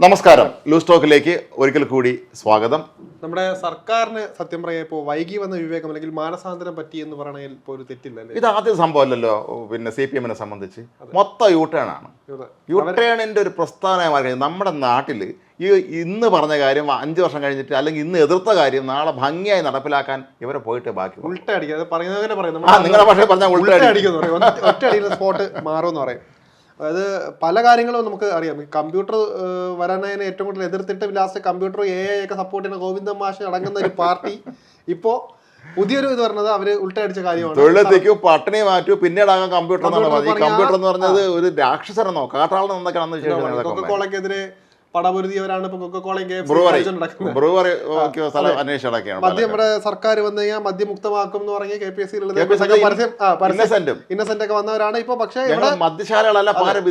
നമസ്കാരം. ലൂസ് ടോക്കിലേക്ക് ഒരിക്കൽ കൂടി സ്വാഗതം. നമ്മുടെ സർക്കാരിന് സത്യം പറയാ ഇപ്പോൾ വൈകി വന്ന വിവേകം അല്ലെങ്കിൽ മാനസാന്തരം പറ്റി എന്ന് പറയണതിൽ ഇപ്പോൾ ഒരു തെറ്റില്ല ഇത് ആദ്യ സംഭവമല്ലല്ലോ പിന്നെ സി പി എമ്മിനെ സംബന്ധിച്ച്. മൊത്തം യൂട്ടേൺ ആണ്. യൂട്ടേണിന്റെ ഒരു പ്രസ്ഥാനമായി കഴിഞ്ഞു നമ്മുടെ നാട്ടിൽ ഈ ഇന്ന് പറഞ്ഞ കാര്യം അഞ്ച് വർഷം കഴിഞ്ഞിട്ട് അല്ലെങ്കിൽ ഇന്ന് എതിർത്ത കാര്യം നാളെ ഭംഗിയായി നടപ്പിലാക്കാൻ ഇവരെ പോയിട്ട് ബാക്കി ഉൾട്ടടിക്കുക നിങ്ങളുടെ ഭാഷയിൽ പറഞ്ഞാൽ ഉൾട്ടടിക്കുന്നു ഒറ്റ- സ്പോട്ട് മാറുമെന്ന് പറയും. അതായത് പല കാര്യങ്ങളും നമുക്ക് അറിയാം. കമ്പ്യൂട്ടർ വരാനതിനെ ഏറ്റവും കൂടുതൽ എതിർത്തിട്ട് ലാസ്റ്റ് കമ്പ്യൂട്ടർ എ ഐ ഒക്കെ സപ്പോർട്ട് ചെയ്യുന്ന ഗോവിന്ദൻ മാഷ് അടങ്ങുന്ന ഒരു പാർട്ടി. ഇപ്പോ പുതിയൊരു ഇത് പറഞ്ഞത് അവർ ഉൾട്ടടിച്ച കാര്യമാണ്. തൊഴിലെത്തിക്കൂ പട്ടിണി മാറ്റൂ പിന്നീടാകാം കമ്പ്യൂട്ടർ കമ്പ്യൂട്ടർ കമ്പ്യൂട്ടർ എന്ന് പറഞ്ഞത് ഒരു രാക്ഷസരെന്നോ കാട്ടാളനെന്നൊക്കെയാണെന്ന് എന്നൊക്കെയാണ് അന്ന് ശേഷം കൊക്കക്കോളക്കെതിരെ പടപൊരുതിയവരാണ് ഇപ്പൊ കൊക്കക്കോളയും കെ മദ്യം നമ്മുടെ സർക്കാർ വന്നു കഴിഞ്ഞാൽ മദ്യമുക്തമാക്കും എന്ന് പറഞ്ഞ് കെ പി എസ് സിയിലുള്ളത് ഇന്നസെന്റും ഒക്കെ വന്നവരാണ് ഇപ്പൊ. പക്ഷേ ഇവിടെ മദ്യശാലകളല്ല പകരം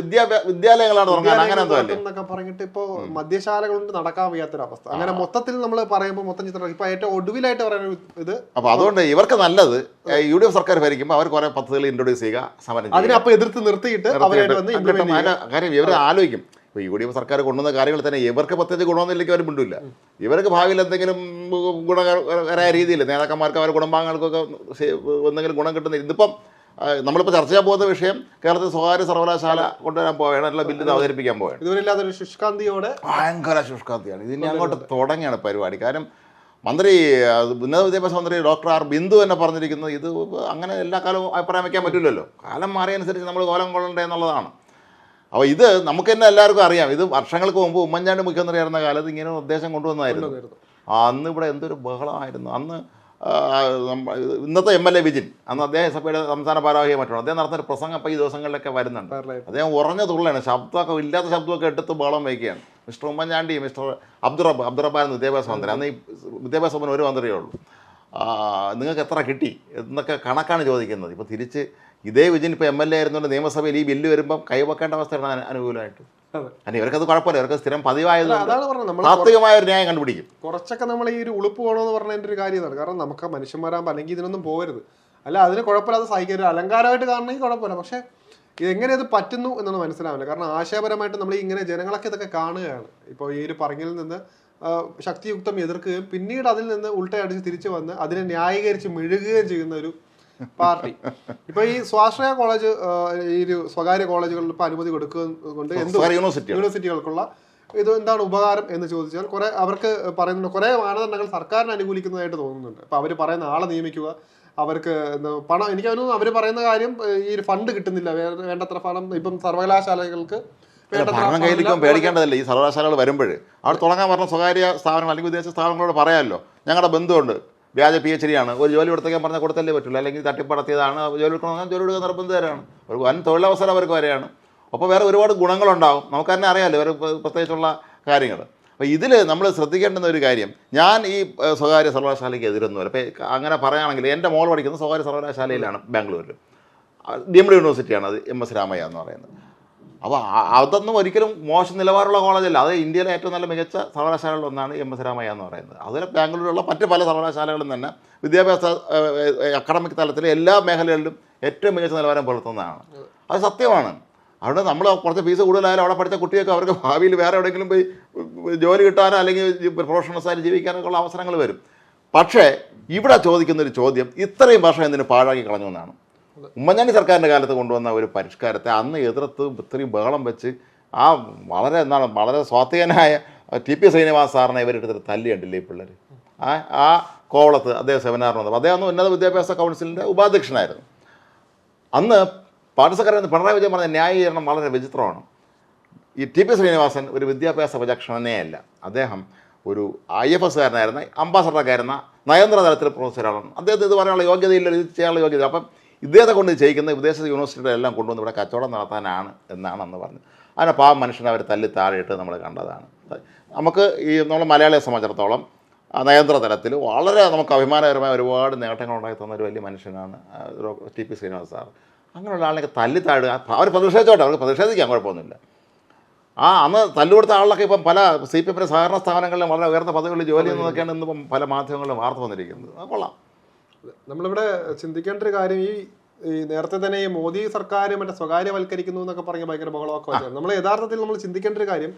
വിദ്യാലയങ്ങളാണ് എന്നൊക്കെ പറഞ്ഞിട്ട് ഇപ്പൊ മദ്യശാലകൾ കൊണ്ട് നടക്കാൻ വയ്യാത്തൊരവസ്ഥ. അങ്ങനെ മൊത്തത്തിൽ നമ്മൾ പറയുമ്പോൾ മൊത്തം ചിത്രം ഇപ്പൊ ഏറ്റവും ഒടുവിലായിട്ട് പറയുന്ന ഇത് അപ്പൊ അതുകൊണ്ട് ഇവർക്ക് നല്ലത് യു ഡി എഫ് സർക്കാർ ഭരിക്കുമ്പോൾ അവർ കുറെ പദ്ധതികൾ ഇൻട്രൊഡ്യൂസ് ചെയ്യുക സമരം. അതിനെ അപ്പൊ എതിർത്ത് നിർത്തിയിട്ട് അവരായിട്ട് വന്ന് കാര്യം ഇവർ ആലോചിക്കും. ഇപ്പൊ യു ഡി എഫ് സർക്കാർ കൊണ്ടുവന്ന കാര്യങ്ങൾ തന്നെ ഇവർക്ക് പ്രത്യേകിച്ച് ഗുണമൊന്നുമില്ലെങ്കിൽ അവർ മിണ്ടില്ല ഇവർക്ക് ഭാവിയിൽ എന്തെങ്കിലും ഗുണകരമായ രീതിയിൽ നേതാക്കന്മാർക്ക് അവരുടെ കുടുംബാംഗങ്ങൾക്കൊക്കെ എന്തെങ്കിലും ഗുണം കിട്ടുന്ന ഇതിപ്പം നമ്മളിപ്പോൾ ചർച്ച ചെയ്യാൻ പോകുന്ന വിഷയം കേരളത്തിൽ സ്വകാര്യ സർവകലാശാല കൊണ്ടുവരാൻ പോവുകയാണ് അല്ല ബില്ല് അവതരിപ്പിക്കാൻ പോവുകയാണ്. ഒരു ശുഷ്കാന്തിയോടെ ഭയങ്കര ശുഷ്കാന്തിയാണ്. ഇതിന് അങ്ങോട്ട് തുടങ്ങിയാണ് പരിപാടി. കാരണം മന്ത്രി ഉന്നത വിദ്യാഭ്യാസ മന്ത്രി ഡോക്ടർ ആർ ബിന്ദു തന്നെ പറഞ്ഞിരിക്കുന്നത് ഇത് അങ്ങനെ എല്ലാ കാലവും അഭിപ്രായം വയ്ക്കാൻ പറ്റില്ലല്ലോ. കാലം മാറിയനുസരിച്ച് നമ്മൾ കോലം കൊള്ളണ്ടേ എന്നുള്ളതാണ്. അപ്പോൾ ഇത് നമുക്ക് തന്നെ എല്ലാവർക്കും അറിയാം. ഇത് വർഷങ്ങൾക്ക് മുമ്പ് ഉമ്മൻചാണ്ടി മുഖ്യമന്ത്രി ആയിരുന്ന കാലത്ത് ഇങ്ങനെ ഒരു നിർദ്ദേശം കൊണ്ടുവന്നായിരുന്നു അന്ന് ഇവിടെ എന്തൊരു ബഹളമായിരുന്നു. അന്ന് ഇന്നത്തെ എം എൽ എ വിജിൻ അന്ന് അദ്ദേഹം സഭയുടെ സംസ്ഥാന ഭാരവാഹിയെ മറ്റുള്ള അദ്ദേഹം നടത്തുന്ന പ്രസംഗം ഇപ്പോൾ ഈ ദിവസങ്ങളിലൊക്കെ വരുന്നുണ്ട്. അദ്ദേഹം ഉറഞ്ഞ തുള്ളയാണ് ശബ്ദമൊക്കെ ഇല്ലാത്ത ശബ്ദമൊക്കെ എടുത്ത് ബഹളം വയ്ക്കുകയാണ്. മിസ്റ്റർ ഉമ്മൻചാണ്ടി മിസ്റ്റർ അബ്ദുറബ് അബ്ദുറബാൻ വിദ്യാഭ്യാസ മന്ത്രി. അന്ന് ഈ വിദ്യാഭ്യാസ മന്ത്രി ഒരു മന്ത്രിയേ ഉള്ളൂ. നിങ്ങൾക്ക് എത്ര കിട്ടി എന്നൊക്കെ കണക്കാണ് ചോദിക്കുന്നത്. ഇപ്പോൾ തിരിച്ച് ഇതേ വിജയൻ ഇപ്പോൾ എം എൽ എ ആയിരുന്നുകൊണ്ട് നിയമസഭയിൽ ഈ ബില്ല് വരുമ്പം കൈവക്കേണ്ട അവസ്ഥയാണ് അനുകൂലമായിട്ട്. അല്ല ഇവർക്കത് കുഴപ്പമില്ല. ഇവർക്ക് സ്ഥിരം പതിവായത് താത്വികമായ ഒരു ന്യായം കണ്ടുപിടിക്കും. കുറച്ചൊക്കെ നമ്മൾ ഈ ഒരു ഉളുപ്പ് പോകണമെന്ന് പറഞ്ഞതിന്റെ ഒരു കാര്യമാണ് കാരണം നമുക്ക് മനുഷ്യന്മാരാകുമ്പോൾ അല്ലെങ്കിൽ ഇതിനൊന്നും പോകരുത്. അല്ല അതിന് കുഴപ്പമില്ലാതെ സഹിക്കരുത്. അലങ്കാരമായിട്ട് കാണണമെങ്കിൽ കുഴപ്പമില്ല. പക്ഷേ ഇത് എങ്ങനെ അത് പറ്റുന്നു എന്നൊന്നും മനസ്സിലാവില്ല. കാരണം ആശയപരമായിട്ട് നമ്മൾ ഇങ്ങനെ ജനങ്ങളൊക്കെ ഇതൊക്കെ കാണുകയാണ്. ഇപ്പോൾ ഈ ഒരു പറഞ്ഞിൽ നിന്ന് ശക്തിയുക്തം എതിർക്കുകയും പിന്നീട് അതിൽ നിന്ന് ഉൾട്ടയടിച്ച് തിരിച്ചു വന്ന് അതിനെ ന്യായീകരിച്ച് മെഴുകുകയും ചെയ്യുന്ന ഒരു പാർട്ടി. ഇപ്പൊ ഈ സ്വാശ്രയ കോളേജ് ഈ ഒരു സ്വകാര്യ കോളേജുകളിൽ ഇപ്പൊ അനുമതി കൊടുക്കുന്നുണ്ട് എന്ത് യൂണിവേഴ്സിറ്റികൾക്കുള്ള ഇത് എന്താണ് ഉപകാരം എന്ന് ചോദിച്ചാൽ കുറെ അവർക്ക് പറയുന്നുണ്ട്. കുറെ മാനദണ്ഡങ്ങൾ സർക്കാരിന് അനുകൂലിക്കുന്നതായിട്ട് തോന്നുന്നുണ്ട്. അപ്പൊ അവർ പറയുന്ന ആളെ നിയമിക്കുക അവർക്ക് പണം എനിക്ക് തോന്നുന്നു അവർ പറയുന്ന കാര്യം ഈ ഒരു ഫണ്ട് കിട്ടുന്നില്ല. വേണ്ടത്ര പണം ഇപ്പം സർവകലാശാലകൾക്ക് പേടിക്കേണ്ടതല്ലേ ഭരണം ഈ സർവകലാശാലകൾ വരുമ്പോൾ അവിടെ തുടങ്ങാൻ പറഞ്ഞ സ്വകാര്യ സ്ഥാപനങ്ങൾ അല്ലെങ്കിൽ വിദേശ സ്ഥാപനങ്ങളോട് പറയാമല്ലോ. ഞങ്ങളുടെ ബന്ധുണ്ട് വ്യാജ പി എച്ച് ഡി ആണ് ഒരു ജോലി കൊടുത്തേക്കാൻ പറഞ്ഞാൽ കൊടുത്തല്ലേ പറ്റുള്ളൂ. അല്ലെങ്കിൽ തട്ടിപ്പടത്തിയതാണ്. ജോലി എടുക്കണമെങ്കിൽ ജോലി എടുക്കാൻ നിർബന്ധിതരാണ്. ഒരു വൻ തൊഴിലവസരം അവർക്ക് വരെയാണ്. അപ്പോൾ വേറെ ഒരുപാട് ഗുണങ്ങളുണ്ടാവും. നമുക്ക് തന്നെ അറിയാമല്ലോ വേറെ പ്രത്യേകിച്ചുള്ള കാര്യങ്ങൾ. അപ്പോൾ ഇതിൽ നമ്മൾ ശ്രദ്ധിക്കേണ്ടുന്ന ഒരു കാര്യം. ഞാൻ ഈ സ്വകാര്യ സർവകലാശാലയ്ക്ക് എതിരൊന്നുമില്ല. അപ്പോൾ അങ്ങനെ പറയുകയാണെങ്കിൽ എന്റെ മോൾ പഠിക്കുന്നത് സ്വകാര്യ സർവകലാശാലയിലാണ് ബാംഗ്ലൂരിൽ. ഡീംഡ് യൂണിവേഴ്സിറ്റിയാണ് അത് എം എസ് രാമയ്യ എന്ന് പറയുന്നത്. അപ്പോൾ അതൊന്നും ഒരിക്കലും മോശം നിലവാരമുള്ള കോളേജല്ല അത് ഇന്ത്യയിലെ ഏറ്റവും നല്ല മികച്ച സർവകലാശാലകളിൽ ഒന്നാണ് എം എസ് രാമയ്യ എന്ന് പറയുന്നത്. അതുപോലെ ബാംഗ്ലൂരിലുള്ള മറ്റ് പല സർവകലാശാലകളും തന്നെ വിദ്യാഭ്യാസ അക്കാഡമിക് തലത്തിലെ എല്ലാ മേഖലകളിലും ഏറ്റവും മികച്ച നിലവാരം പുലർത്തുന്നതാണ്. അത് സത്യമാണ്. അവിടെ നമ്മൾ കുറച്ച് ഫീസ് കൂടുതലായാലും അവിടെ പഠിച്ച കുട്ടികൾക്ക് അവർക്ക് ഭാവിയിൽ വേറെ എവിടെയെങ്കിലും പോയി ജോലി കിട്ടാനോ അല്ലെങ്കിൽ പ്രൊഫഷണൽസായിട്ട് ജീവിക്കാനൊക്കെ ഉള്ള അവസരങ്ങൾ വരും. പക്ഷേ ഇവിടെ ചോദിക്കുന്ന ഒരു ചോദ്യം ഇത്രയും വർഷം എന്തിന് പാഴാക്കി കളഞ്ഞു എന്നാണ്. ഉമ്മൻചാണ്ടി സർക്കാരിന്റെ കാലത്ത് കൊണ്ടുവന്ന ഒരു പരിഷ്കാരത്തെ അന്ന് എതിർത്ത് ഇത്രയും ബഹളം വെച്ച് ആ വളരെ എന്താണ് വളരെ സ്വാധീനായ ടി പി ശ്രീനിവാസ് സാറിനെ ഇവരെടുത്തിട്ട് തല്ലി കണ്ടില്ലേ ഈ പിള്ളേർ ആ ആ കോവളത്ത് അദ്ദേഹം സെമിനാറിന് വന്നപ്പോൾ അദ്ദേഹം അന്ന് ഉന്നത വിദ്യാഭ്യാസ കൗൺസിലിന്റെ ഉപാധ്യക്ഷനായിരുന്നു. അന്ന് പാർട്ടി സെക്രട്ടറി പിണറായി വിജയൻ പറഞ്ഞ ന്യായീകരണം വളരെ വിചിത്രമാണ്. ഈ ടി പി ശ്രീനിവാസൻ ഒരു വിദ്യാഭ്യാസ വിചക്ഷണനെയല്ല അദ്ദേഹം ഒരു ഐ എഫ് എസ്സുകാരനായിരുന്ന അംബാസഡറൊക്കെ ആയിരുന്ന നയന്ത്ര തലത്തിൽ പ്രൊഫസറാണ്. അദ്ദേഹത്തിന് ഇത് പറയാനുള്ള യോഗ്യതയില്ല ഇത് ചെയ്യാനുള്ള യോഗ്യത അപ്പം ഇദ്ദേഹത്തെ കൊണ്ട് ചെയ്യിക്കുന്ന വിദേശ യൂണിവേഴ്സിറ്റികളെല്ലാം കൊണ്ടുവന്ന് ഇവിടെ കച്ചവടം നടത്താനാണ് എന്നാണ് അന്ന് പറഞ്ഞത് അതിനെ പാവം മനുഷ്യനെ അവർ തല്ലി താഴെയിട്ട് നമ്മൾ കണ്ടതാണ്. നമുക്ക് ഈ നമ്മൾ മലയാളിയെ സംബന്ധിച്ചിടത്തോളം നയതന്ത്ര തലത്തിൽ വളരെ നമുക്ക് അഭിമാനകരമായ ഒരുപാട് നേട്ടങ്ങൾ ഉണ്ടാക്കി തന്ന ഒരു വലിയ മനുഷ്യനാണ് ടി പി ശ്രീനിവാസ് സാർ അങ്ങനെയുള്ള ആളിനൊക്കെ തല്ലി താഴുക അവർ പ്രതിഷേധിച്ചോട്ടെ അവർക്ക് പ്രതിഷേധിക്കാൻ കുഴപ്പമൊന്നുമില്ല. ആ അന്ന് തല്ലുകൊടുത്ത ആളിലൊക്കെ ഇപ്പം പല സി പി എമ്മിന്റെ സഹകരണ സ്ഥാപനങ്ങളിലും വളരെ ഉയർന്ന പദവികളിൽ ജോലി ചെയ്യുന്നതൊക്കെയാണ് ഇന്നിപ്പം പല മാധ്യമങ്ങളിലും വാർത്ത വന്നിരിക്കുന്നത്. കൊള്ളാം. നമ്മളിവിടെ ചിന്തിക്കേണ്ട ഒരു കാര്യം ഈ ഈ നേരത്തെ തന്നെ ഈ മോദി സർക്കാർ മറ്റേ സ്വകാര്യവൽക്കരിക്കുന്നു എന്നൊക്കെ പറഞ്ഞ ഭയങ്കര ബഹളമൊക്കെ നമ്മൾ യഥാർത്ഥത്തിൽ നമ്മൾ ചിന്തിക്കേണ്ട ഒരു കാര്യം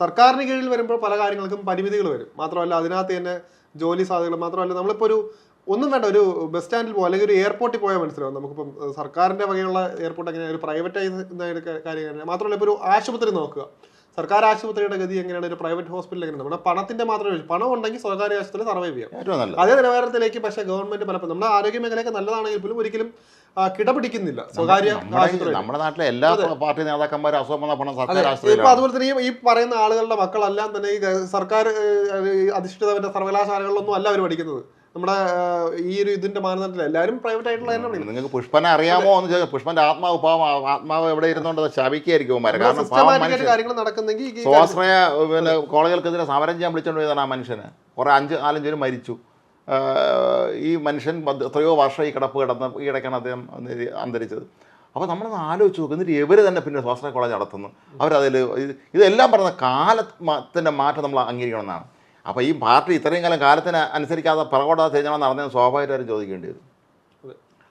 സർക്കാരിന് കീഴിൽ വരുമ്പോൾ പല കാര്യങ്ങൾക്കും പരിമിതികൾ വരും. മാത്രമല്ല അതിനകത്ത് തന്നെ ജോലി സാധ്യതകൾ മാത്രമല്ല നമ്മളിപ്പോൾ ഒരു ഒന്നും വേണ്ട ഒരു ബസ് സ്റ്റാൻഡിൽ പോകും അല്ലെങ്കിൽ ഒരു എയർപോർട്ടിൽ പോയാൽ മനസ്സിലാവും നമുക്കിപ്പം സർക്കാരിന്റെ സർക്കാരിന്റെ വകയുള്ള എയർപോർട്ട് എങ്ങനെയാണ് ഒരു പ്രൈവറ്റൈസ് കാര്യം കാര്യങ്ങൾ മാത്രമല്ല ഇപ്പോൾ ഒരു ആശുപത്രി നോക്കുക. സർക്കാർ ആശുപത്രിയുടെ ഗതി എങ്ങനെയാണ്? ഒരു പ്രൈവറ്റ് ഹോസ്പിറ്റൽ എങ്ങനെയാണ്? നമ്മുടെ പണത്തിന്റെ മാത്രമേ. പണം ഉണ്ടെങ്കിൽ സ്വകാര്യ ആശുപത്രി സർവൈവ് ചെയ്യാം. അതേ നിലവാരത്തിലേക്ക് പക്ഷേ ഗവൺമെന്റ് പലപ്പോഴും നമ്മുടെ ആരോഗ്യ മേഖലയൊക്കെ നല്ലതാണെങ്കിൽ പോലും ഒരിക്കലും കിടപിടിക്കുന്നില്ല. സ്വകാര്യ നമ്മുടെ നാട്ടിലെ എല്ലാ പാർട്ടി നേതാക്കന്മാരും അസുഖം വന്ന പണം സർക്കാർ ഇപ്പൊ അതുപോലെ തന്നെ ഈ- പറയുന്ന ആളുകളുടെ മക്കളെല്ലാം തന്നെ ഈ സർക്കാർ അധിഷ്ഠിത സർവകലാശാലകളിലൊന്നും അല്ല അവർ പഠിക്കുന്നത്. നമ്മുടെ ഈ ഒരു ഇതിന്റെ മാനദണ്ഡത്തിൽ എല്ലാവരും പ്രൈവറ്റ് ആയിട്ടുള്ള തന്നെ നിങ്ങൾക്ക് പുഷ്പനെ അറിയാമോ എന്ന് ചോദിച്ചാൽ പുഷ്പന്റെ ആത്മാവ് പാവം ആത്മാവ് എവിടെ ഇരുന്നോണ്ട് അത് ശാപിക്കായിരിക്കും കാര്യങ്ങൾ നടക്കുന്നെങ്കിൽ സ്വാശ്രയ പിന്നെ കോളേജുകൾക്കെതിരെ സമരം ചെയ്യാൻ വിളിച്ചോണ്ടിരുന്ന പോയതാണ് ആ മനുഷ്യന്. കുറെ അഞ്ച് നാലഞ്ച് പേര് മരിച്ചു. ഈ മനുഷ്യൻ എത്രയോ വർഷം ഈ കിടപ്പ് കിടന്ന് ഈ ഇടയ്ക്കാണ് അദ്ദേഹം അന്തരിച്ചത്. അപ്പോൾ നമ്മളൊന്ന് ആലോചിച്ച് നോക്കും എന്നിട്ട് ഇവർ തന്നെ പിന്നെ സ്വാശ്രയ കോളേജ് നടത്തുന്നു. അവരതിൽ ഇത് ഇതെല്ലാം പറയുന്ന കാലത്തിന്റെ മാറ്റം നമ്മൾ അംഗീകരിക്കണം അംഗീകരിക്കണമെന്നാണ്. അപ്പോൾ ഈ പാർട്ടി ഇത്രയും കാലം കാലത്തിന് അനുസരിക്കാതെ പിറകോടാതെ തിരിഞ്ഞാൽ നടന്നതെന്ന് സ്വാഭാവികമായിട്ടും ചോദിക്കേണ്ടി വരും.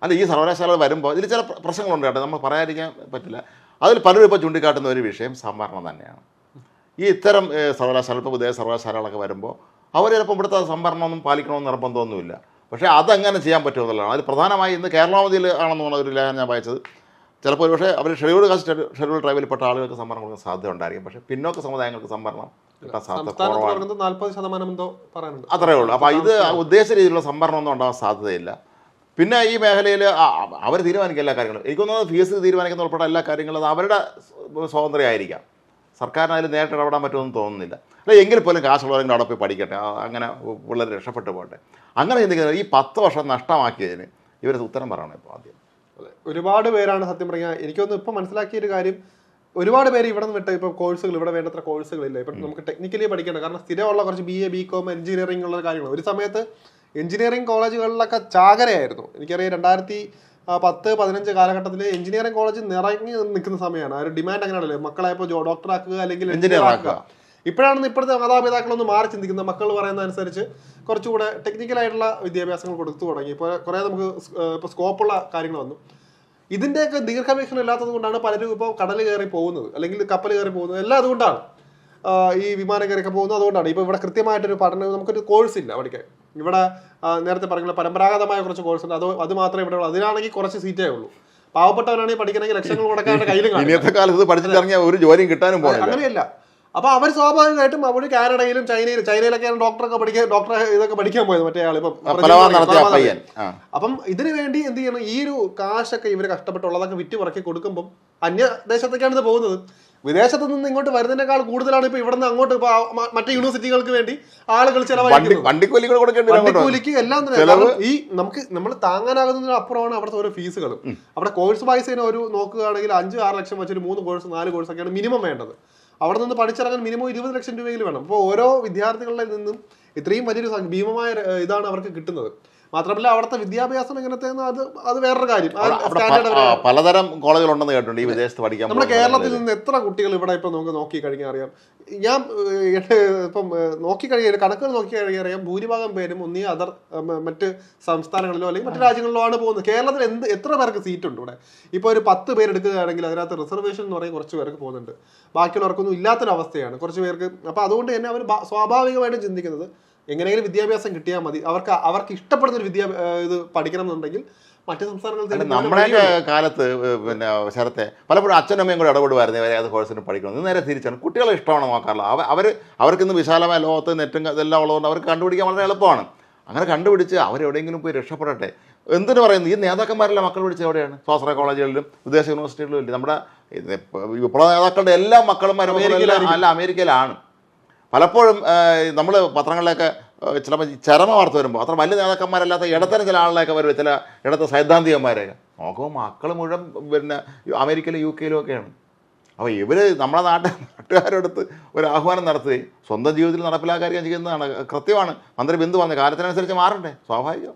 അല്ല ഈ സർവകലാശാല വരുമ്പോൾ ഇതിൽ ചില പ്രശ്നങ്ങളുണ്ട് കേട്ടോ. നമ്മൾ പറയാതിരിക്കാൻ പറ്റില്ല. അതിൽ പലരും ഇപ്പോൾ ചൂണ്ടിക്കാട്ടുന്ന ഒരു വിഷയം സംവരണം തന്നെയാണ്. ഈ ഇത്തരം സർവകലാശാല ഇപ്പോൾ വിദേശ സർവകലാശാലകളൊക്കെ വരുമ്പോൾ അവർ ചിലപ്പോൾ ഇവിടുത്തെ സംവരണമൊന്നും പാലിക്കണമെന്ന് നിർബന്ധമൊന്നുമില്ല. പക്ഷേ അതങ്ങനെ ചെയ്യാൻ പറ്റുമെന്നുള്ളതാണ് അതിൽ പ്രധാനമായി ഇന്ന് കേരളാവധിയിൽ ആണെന്ന് പറഞ്ഞ ഒരു ലേഖനം ഞാൻ വായിച്ചത്. ചിലപ്പോൾ ഒരു പക്ഷേ അവർ ഷെഡ്യൂൾ കാസ്റ്റ് ഷെഡ്യൂൾ ട്രൈബിൽപ്പെട്ട ആളുകൾക്ക് സംവരണം കൊടുക്കാൻ സാധ്യത ഉണ്ടായിരിക്കും പക്ഷേ പിന്നോക്ക സമുദായങ്ങൾക്ക് സംവരണം സാധ്യത അത്രേ ഉള്ളൂ. അപ്പോൾ ഇത് ഉദ്ദേശ രീതിയിലുള്ള സംവരണമൊന്നും ഉണ്ടാകാൻ സാധ്യതയില്ല. പിന്നെ ഈ മേഖലയിൽ അവർ തീരുമാനിക്കുക എല്ലാ കാര്യങ്ങളും. എനിക്ക് തോന്നുന്നത് ഫീസ് തീരുമാനിക്കുന്ന ഉൾപ്പെടെ എല്ലാ കാര്യങ്ങളും അത് അവരുടെ സ്വ- സ്വാതന്ത്ര്യമായിരിക്കാം സർക്കാരിന് അതിൽ നേരിട്ട് ഇടപെടാൻ പറ്റുമെന്ന് തോന്നുന്നില്ല. അല്ല എങ്കിൽ പോലും കാശുള്ളവരെങ്കിലും അവിടെ പോയി പഠിക്കട്ടെ. അങ്ങനെ പിള്ളേർ രക്ഷപ്പെട്ടു പോകട്ടെ അങ്ങനെ ചിന്തിക്കുന്നത് ഈ പത്ത് വർഷം നഷ്ടമാക്കിയതിന് ഇവർ ഉത്തരം പറയണം ഇപ്പോൾ ആദ്യം. ഒരുപാട് പേരാണ് സത്യം പറയുക എനിക്കൊന്ന് ഇപ്പോൾ മനസ്സിലാക്കിയൊരു കാര്യം ഒരുപാട് പേര് ഇവിടെ നിന്ന് വിട്ട് ഇപ്പൊ കോഴ്സുകൾ ഇവിടെ വേണ്ടത്ര കോഴ്സുകളില്ല. ഇപ്പൊ നമുക്ക് ടെക്നിക്കലി പഠിക്കേണ്ട. കാരണം സ്ഥിരമുള്ള കുറച്ച് B A B com engineering ഉള്ള കാര്യങ്ങൾ. ഒരു സമയത്ത് എഞ്ചിനീയറിംഗ് കോളേജുകളിലൊക്കെ ചാകരയായിരുന്നു. എനിക്കറിയാം രണ്ടായിരത്തി പത്ത് പതിനഞ്ച് കാലഘട്ടത്തിൽ എഞ്ചിനീയറിംഗ് കോളേജ് നിറങ്ങി നിൽക്കുന്ന സമയമാണ്. ആ ഒരു ഡിമാൻഡ് അങ്ങനെയാണല്ലോ മക്കളെ ഇപ്പോൾ ഡോക്ടർ ആക്കുക അല്ലെങ്കിൽ engineer ആക്കുക. ഇപ്പോഴാണ് ഇപ്പോഴത്തെ മാതാപിതാക്കളൊന്ന് മാറി ചിന്തിക്കുന്നത്. മക്കൾ പറയുന്ന അനുസരിച്ച് കുറച്ചുകൂടെ ടെക്നിക്കലായിട്ടുള്ള വിദ്യാഭ്യാസങ്ങൾ കൊടുത്തു തുടങ്ങി. ഇപ്പോൾ കുറേ നമുക്ക് ഇപ്പോൾ സ്കോപ്പുള്ള കാര്യങ്ങൾ വന്നു. ഇതിന്റെയൊക്കെ ദീർഘവീക്ഷണം ഇല്ലാത്തത് കൊണ്ടാണ് പലരും ഇപ്പോൾ കടൽ കയറി പോകുന്നത് അല്ലെങ്കിൽ കപ്പൽ കയറി പോകുന്നത്. എല്ലാം അതുകൊണ്ടാണ്. ഈ വിമാനം കയറിയൊക്കെ പോകുന്നത് അതുകൊണ്ടാണ്. ഇപ്പോൾ ഇവിടെ കൃത്യമായിട്ടൊരു പഠനം നമുക്കൊരു കോഴ്സ് ഇല്ല പഠിക്കാൻ ഇവിടെ നേരത്തെ പറഞ്ഞ പരമ്പരാഗതമായ കുറച്ച് കോഴ്സ് ഉണ്ട്. അത് അത് മാത്രമേ ഇവിടെ ഉള്ളൂ. അതിനാണെങ്കിൽ കുറച്ച് സീറ്റേ ഉള്ളൂ. പാവപ്പെട്ടവനാണെങ്കിൽ പഠിക്കണമെങ്കിൽ ലക്ഷങ്ങൾ കൊടുക്കാണ്ട് കയ്യിലും കാണും ഇനിയത്തെ കാലത്ത് പഠിച്ചിട്ടിറങ്ങിയ ഒരു ജോലിയും കിട്ടാനും പോകുന്നില്ല അങ്ങനെയല്ല. അപ്പൊ അവർ സ്വാഭാവികമായിട്ടും അവർ കാനഡയിലും ചൈനയിലും ചൈനയിലൊക്കെയാണ് ഡോക്ടറൊക്കെ പഠിക്കാൻ ഡോക്ടർ ഇതൊക്കെ പഠിക്കാൻ പോയത് മറ്റേ ആൾ ഇപ്പം പലവാൻ നടത്തിയ ആ പയ്യൻ ആ. അപ്പം ഇതിനു വേണ്ടി എന്ത് ചെയ്യണം? ഈ ഒരു കാശൊക്കെ ഇവർ കഷ്ടപ്പെട്ടുള്ളതൊക്കെ വിറ്റ് പറക്കി കൊടുക്കുമ്പോൾ അന്യദേശത്തേക്കാണ് ഇത് പോകുന്നത്. വിദേശത്ത് നിന്ന് ഇങ്ങോട്ട് വരുന്നതിനേക്കാൾ കൂടുതലാണ് ഇപ്പൊ ഇവിടുന്ന് അങ്ങോട്ട് ഇപ്പൊ മറ്റു യൂണിവേഴ്സിറ്റികൾക്ക് വേണ്ടി ആളുകൾ. വണ്ടിക്കൂലിക്ക് എല്ലാം തന്നെ. ഈ നമുക്ക് നമ്മൾ താങ്ങാനാകുന്നതിന് അപ്പുറമാണ് അവിടുത്തെ ഓരോ ഫീസുകളും. അവിടെ കോഴ്സ് വൈസ് ഒരു നോക്കുകയാണെങ്കിൽ അഞ്ച് ആറ് ലക്ഷം വെച്ചൊരു മൂന്ന് കോഴ്സ് നാല് കോഴ്സ് ഒക്കെയാണ് മിനിമം വേണ്ടത്. അവിടെ നിന്ന് പഠിച്ചിറങ്ങാൻ മിനിമം ഇരുപത് ലക്ഷം രൂപയെങ്കിലും വേണം. അപ്പോൾ ഓരോ വിദ്യാർത്ഥികളിൽ നിന്നും ഇത്രയും വലിയൊരു ഭീമമായ ഇതാണ് അവർക്ക് കിട്ടുന്നത്. മാത്രമല്ല അവിടുത്തെ വിദ്യാഭ്യാസം എങ്ങനത്തെ അത് അത് വേറൊരു കാര്യം. പലതരം കോളേജുകളുണ്ടെന്ന് കേട്ടിട്ടുണ്ട് ഈ വിദേശത്ത് പഠിക്കാൻ നമ്മുടെ കേരളത്തിൽ നിന്ന് എത്ര കുട്ടികൾ ഇവിടെ ഇപ്പൊ നമുക്ക് നോക്കി കഴിഞ്ഞാൽ അറിയാം. ഞാൻ ഇപ്പം നോക്കി കഴിഞ്ഞാൽ കണക്കുകൾ നോക്കി കഴിഞ്ഞാൽ അറിയാം ഭൂരിഭാഗം പേരും ഒന്നീ അതർ മറ്റ് സംസ്ഥാനങ്ങളിലോ അല്ലെങ്കിൽ മറ്റു രാജ്യങ്ങളിലോ ആണ് പോകുന്നത്. കേരളത്തിൽ എന്ത് എത്ര പേർക്ക് സീറ്റ് ഉണ്ട് ഇവിടെ? ഇപ്പോൾ ഒരു പത്ത് പേര് എടുക്കുകയാണെങ്കിൽ അതിനകത്ത് റിസർവേഷൻ എന്ന് പറയും കുറച്ച് പേർക്ക് പോകുന്നുണ്ട്. ബാക്കിയുള്ളവർക്കൊന്നും ഇല്ലാത്തൊരവസ്ഥയാണ് കുറച്ച് പേർക്ക്. അപ്പോൾ അതുകൊണ്ട് തന്നെ അവർ സ്വാഭാവികമായിട്ടും ചിന്തിക്കുന്നത് എങ്ങനെയെങ്കിലും വിദ്യാഭ്യാസം കിട്ടിയാൽ മതി. അവർക്ക് അവർക്ക് ഇഷ്ടപ്പെടുന്ന ഒരു വിദ്യാ ഇത് പഠിക്കണം എന്നുണ്ടെങ്കിൽ മറ്റു സംസ്ഥാനങ്ങളിൽ നമ്മുടെ. കാലത്ത് പിന്നെ ശരത്തെ പലപ്പോഴും അച്ഛനമ്മയും കൂടെ ഇടപെടുമായിരുന്നു. ഇവരെ അത് കോഴ്സിന് പഠിക്കണം. ഇത് നേരെ തിരിച്ചാണ്. കുട്ടികളെ ഇഷ്ടമാണ് നോക്കാറുള്ളത് അവർ അവർ അവർക്ക് ഇന്ന് വിശാലമായ ലോകത്ത് നെറ്റും ഇതെല്ലാം ഉള്ളതുകൊണ്ട് അവർക്ക് കണ്ടുപിടിക്കാൻ വളരെ എളുപ്പമാണ്. അങ്ങനെ കണ്ടുപിടിച്ച് അവരെവിടെയെങ്കിലും പോയി രക്ഷപ്പെടട്ടെ. എന്തിനു പറയുന്നു? ഈ നേതാക്കന്മാരെല്ലാം മക്കൾ പിടിച്ച് എവിടെയാണ്? സ്വാശ്രയ കോളേജുകളിലും വിദേശ യൂണിവേഴ്സിറ്റികളിലും ഇല്ല. നമ്മുടെ വിപ്ലവ നേതാക്കളുടെ എല്ലാ മക്കളും അല്ല അമേരിക്കയിലാണ്. പലപ്പോഴും നമ്മൾ പത്രങ്ങളിലൊക്കെ ചിലപ്പോൾ ചരമ വാർത്ത വരുമ്പോൾ അത്ര വലിയ നേതാക്കന്മാരല്ലാത്ത ഇടത്തരം ചില ആളുകളൊക്കെ വരും ചില ഇടത്ത സൈദ്ധാന്തികന്മാരെയൊക്കെ നോക്കുമ്പോൾ മക്കൾ മുഴുവൻ പിന്നെ അമേരിക്കയിലും യു കെയിലും ഒക്കെയാണ്. അപ്പോൾ ഇവർ നമ്മുടെ നാട്ടിൽ നാട്ടുകാരോടത്ത് ഒരു ആഹ്വാനം നടത്തി സ്വന്തം ജീവിതത്തിൽ നടപ്പിലാക്കാൻ ചെയ്യുന്നതാണ് കൃത്യമാണ്. മന്ത്രി ബിന്ദു പറഞ്ഞത് കാലത്തിനനുസരിച്ച് മാറണ്ടേ? സ്വാഭാവികം.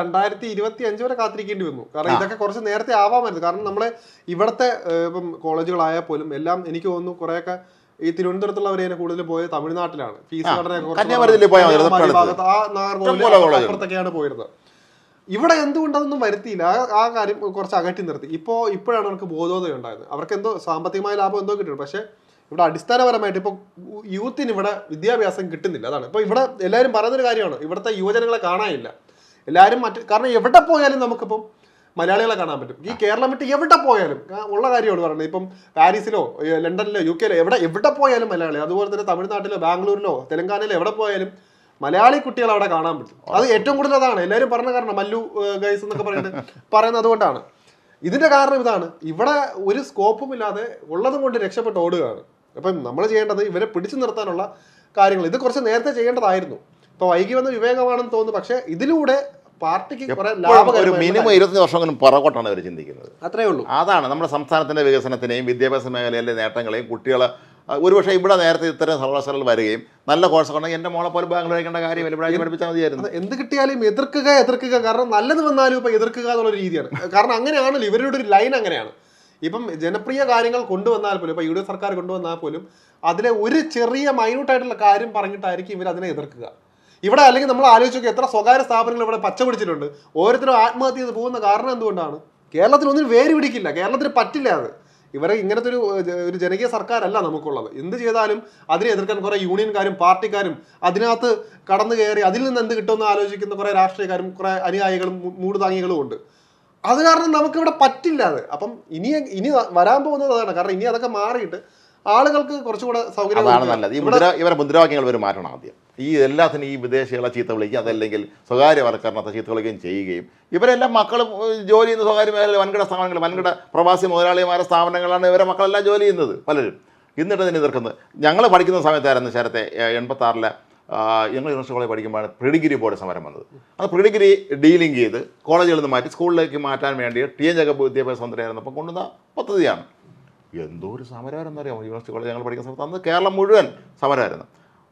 രണ്ടായിരത്തി ഇരുപത്തി അഞ്ച് വരെ കാത്തിരിക്കേണ്ടി വന്നു. കാരണം ഇതൊക്കെ കുറച്ച് നേരത്തെ ആവാമായിരുന്നു. കാരണം നമ്മളെ ഇവിടുത്തെ ഇപ്പം കോളേജുകളായാൽ പോലും എല്ലാം എനിക്ക് തോന്നുന്നു കുറെയൊക്കെ ഈ തിരുവനന്തപുരത്തുള്ളവർ തന്നെ കൂടുതൽ പോയത് തമിഴ്നാട്ടിലാണ്. ഫീസ്. അപ്പുറത്തൊക്കെയാണ് പോയിരുന്നത്. ഇവിടെ എന്തുകൊണ്ടതൊന്നും വരുത്തിയില്ല. ആ- ആ കാര്യം കുറച്ച് അകറ്റി നിർത്തി. ഇപ്പോൾ ഇപ്പോഴാണ് അവർക്ക് ബോധോദയം ഉണ്ടായത്. അവർക്ക് എന്തോ സാമ്പത്തികമായ ലാഭം എന്തോ കിട്ടും പക്ഷേ ഇവിടെ അടിസ്ഥാനപരമായിട്ട് ഇപ്പോൾ യൂത്തിന് ഇവിടെ വിദ്യാഭ്യാസം കിട്ടുന്നില്ല. അതാണ്. ഇപ്പോൾ ഇവിടെ എല്ലാവരും പറയുന്നൊരു കാര്യമാണ്. ഇവിടുത്തെ യുവജനങ്ങളെ കാണാനില്ല. എല്ലാവരും മറ്റ് കാരണം എവിടെ പോയാലും നമുക്കിപ്പം മലയാളികളെ കാണാൻ പറ്റും. ഈ കേരളം വിട്ട് എവിടെ പോയാലും ഉള്ള കാര്യമാണ് പറയുന്നത്. ഇപ്പം പാരീസിലോ ലണ്ടനിലോ യു കെയിലോ എവിടെ എവിടെ പോയാലും മലയാളി അതുപോലെ തന്നെ തമിഴ്നാട്ടിലോ ബാംഗ്ലൂരിലോ തെലങ്കാനയിലോ എവിടെ പോയാലും മലയാളി കുട്ടികൾ അവിടെ കാണാൻ പറ്റും. അത് ഏറ്റവും കൂടുതൽ അതാണ്. എല്ലാവരും പറഞ്ഞ കാരണം മല്ലു ഗൈസ് എന്നൊക്കെ പറയുന്നത് പറയുന്നത് അതുകൊണ്ടാണ് ഇതിന്റെ കാരണം ഇതാണ്. ഇവിടെ ഒരു സ്കോപ്പും ഇല്ലാതെ ഉള്ളതും കൊണ്ട് രക്ഷപ്പെട്ട് ഓടുകയാണ്. അപ്പം നമ്മൾ ചെയ്യേണ്ടത് ഇവരെ പിടിച്ചു നിർത്താനുള്ള കാര്യങ്ങൾ. ഇത് കുറച്ച് നേരത്തെ ചെയ്യേണ്ടതായിരുന്നു. ഇപ്പൊ വൈകി വന്ന വിവേകമാണെന്ന് തോന്നുന്നു. പക്ഷെ ഇതിലൂടെ പാർട്ടിക്ക് ഒരു മിനിമം ഇരുപത്തഞ്ച് വർഷമെങ്കിലും പുറകോട്ടാണ് അവർ ചിന്തിക്കുന്നത്. അത്രേ ഉള്ളൂ. അതാണ് നമ്മുടെ സംസ്ഥാനത്തിന്റെ വികസനത്തിനെയും വിദ്യാഭ്യാസ മേഖലയിലെ നേട്ടങ്ങളെയും കുട്ടികളെ ഒരു ഒരുപക്ഷെ ഇവിടെ നേരത്തെ ഇത്തരം സർവകലാശാലകൾ വരികയും നല്ല കോഴ്സ് ഉണ്ടെങ്കിൽ എന്റെ മോളെ പോലെ ബാംഗ്ലൂർ അയക്കേണ്ട കാര്യം ഇവിടെ പഠിപ്പിച്ചാൽ മതിയായിരുന്നു. എന്ത് കിട്ടിയാലും എതിർക്കുക എതിർക്കുക. കാരണം നല്ലത് വന്നാലും ഇപ്പൊ എതിർക്കുക എന്നുള്ള രീതിയാണ്. കാരണം അങ്ങനെയാണല്ലോ ഇവരുടെ ഒരു ലൈൻ അങ്ങനെയാണ്. ഇപ്പം ജനപ്രിയ കാര്യങ്ങൾ കൊണ്ടുവന്നാൽ പോലും ഇപ്പൊ യു ഡി എഫ് സർക്കാർ കൊണ്ടുവന്നാൽ പോലും അതിലെ ഒരു ചെറിയ മൈന്യൂട്ടായിട്ടുള്ള കാര്യം പറഞ്ഞിട്ടായിരിക്കും ഇവർ അതിനെ എതിർക്കുക. ഇവിടെ അല്ലെങ്കിൽ നമ്മൾ ആലോചിച്ച് നോക്കി എത്ര സ്വകാര്യ സ്ഥാപനങ്ങൾ ഇവിടെ പച്ചപിടിച്ചിട്ടുണ്ട് ഓരോരുത്തരും ആത്മഹത്യ ചെയ്ത് പോകുന്ന കാരണം എന്തുകൊണ്ടാണ്? കേരളത്തിൽ ഒന്നും വേര് പിടിക്കില്ല. കേരളത്തിന് പറ്റില്ല അത്. ഇവരെ ഇങ്ങനത്തെ ഒരു ഒരു ജനകീയ സർക്കാരല്ല നമുക്കുള്ളത്. എന്ത് ചെയ്താലും അതിനെ എതിർക്കാൻ കുറേ യൂണിയൻകാരും പാർട്ടിക്കാരും അതിനകത്ത് കടന്നു കയറി അതിൽ നിന്ന് എന്ത് കിട്ടുമെന്ന് ആലോചിക്കുന്ന കുറേ രാഷ്ട്രീയക്കാരും കുറേ അനുയായികളും മൂടുതാങ്ങികളും ഉണ്ട്. അത് കാരണം നമുക്കിവിടെ പറ്റില്ല അത്. അപ്പം ഇനി ഇനി വരാൻ പോകുന്നത് അതാണ്. കാരണം ഇനി അതൊക്കെ മാറിയിട്ട് ആളുകൾക്ക് കുറച്ചുകൂടെ സൗകര്യം അതാണ് നല്ലത്. ഈ മുദ്ര ഇവരെ മുദ്രാവാക്യങ്ങൾ ഇവർ മാറ്റണം ആദ്യം. ഈ എല്ലാത്തിനും ഈ വിദേശികളെ ചീത്ത വിളിക്കുക അതല്ലെങ്കിൽ സ്വകാര്യവൽക്കരണത്തെ ചീത്ത വിളിക്കുകയും ചെയ്യുകയും. ഇവരെല്ലാം മക്കളും ജോലി ചെയ്യുന്ന സ്വകാര്യ മേഖല വൻകിട സ്ഥാപനങ്ങൾ വൻകിട പ്രവാസി മുതലാളിമാരുടെ സ്ഥാപനങ്ങളാണ് ഇവരെ മക്കളെല്ലാം ജോലി ചെയ്യുന്നത് പലരും. എന്നിട്ട് തന്നെ എതിർക്കുന്നത്. ഞങ്ങൾ പഠിക്കുന്ന സമയത്തായിരുന്നു ശരത്തെ എൺപത്താറിലെ ഞങ്ങൾ യൂണിവേഴ്സിറ്റി കോളേജ് പഠിക്കുമ്പോഴാണ് പ്രിഡിഗ്രി ബോർഡ് സമരം വന്നത്. അത് പ്രിഡിഗ്രി ഡീലിംഗ് ചെയ്ത് കോളേജുകളിൽ നിന്ന് മാറ്റി സ്കൂളിലേക്ക് മാറ്റാൻ വേണ്ടി ടി എൻ ജഗബ് വിദ്യാഭ്യാസ മന്ത്രിയായിരുന്നപ്പോൾ കൊണ്ടുവന്ന പദ്ധതിയാണ്. എന്തോ ഒരു സമരമായിരുന്നു അറിയാമോ? യൂണിവേഴ്സിറ്റി കോളേജ് ഞങ്ങൾ പഠിക്കുന്ന സമയത്ത് അന്ന് കേരളം മുഴുവൻ സമരമായിരുന്നു.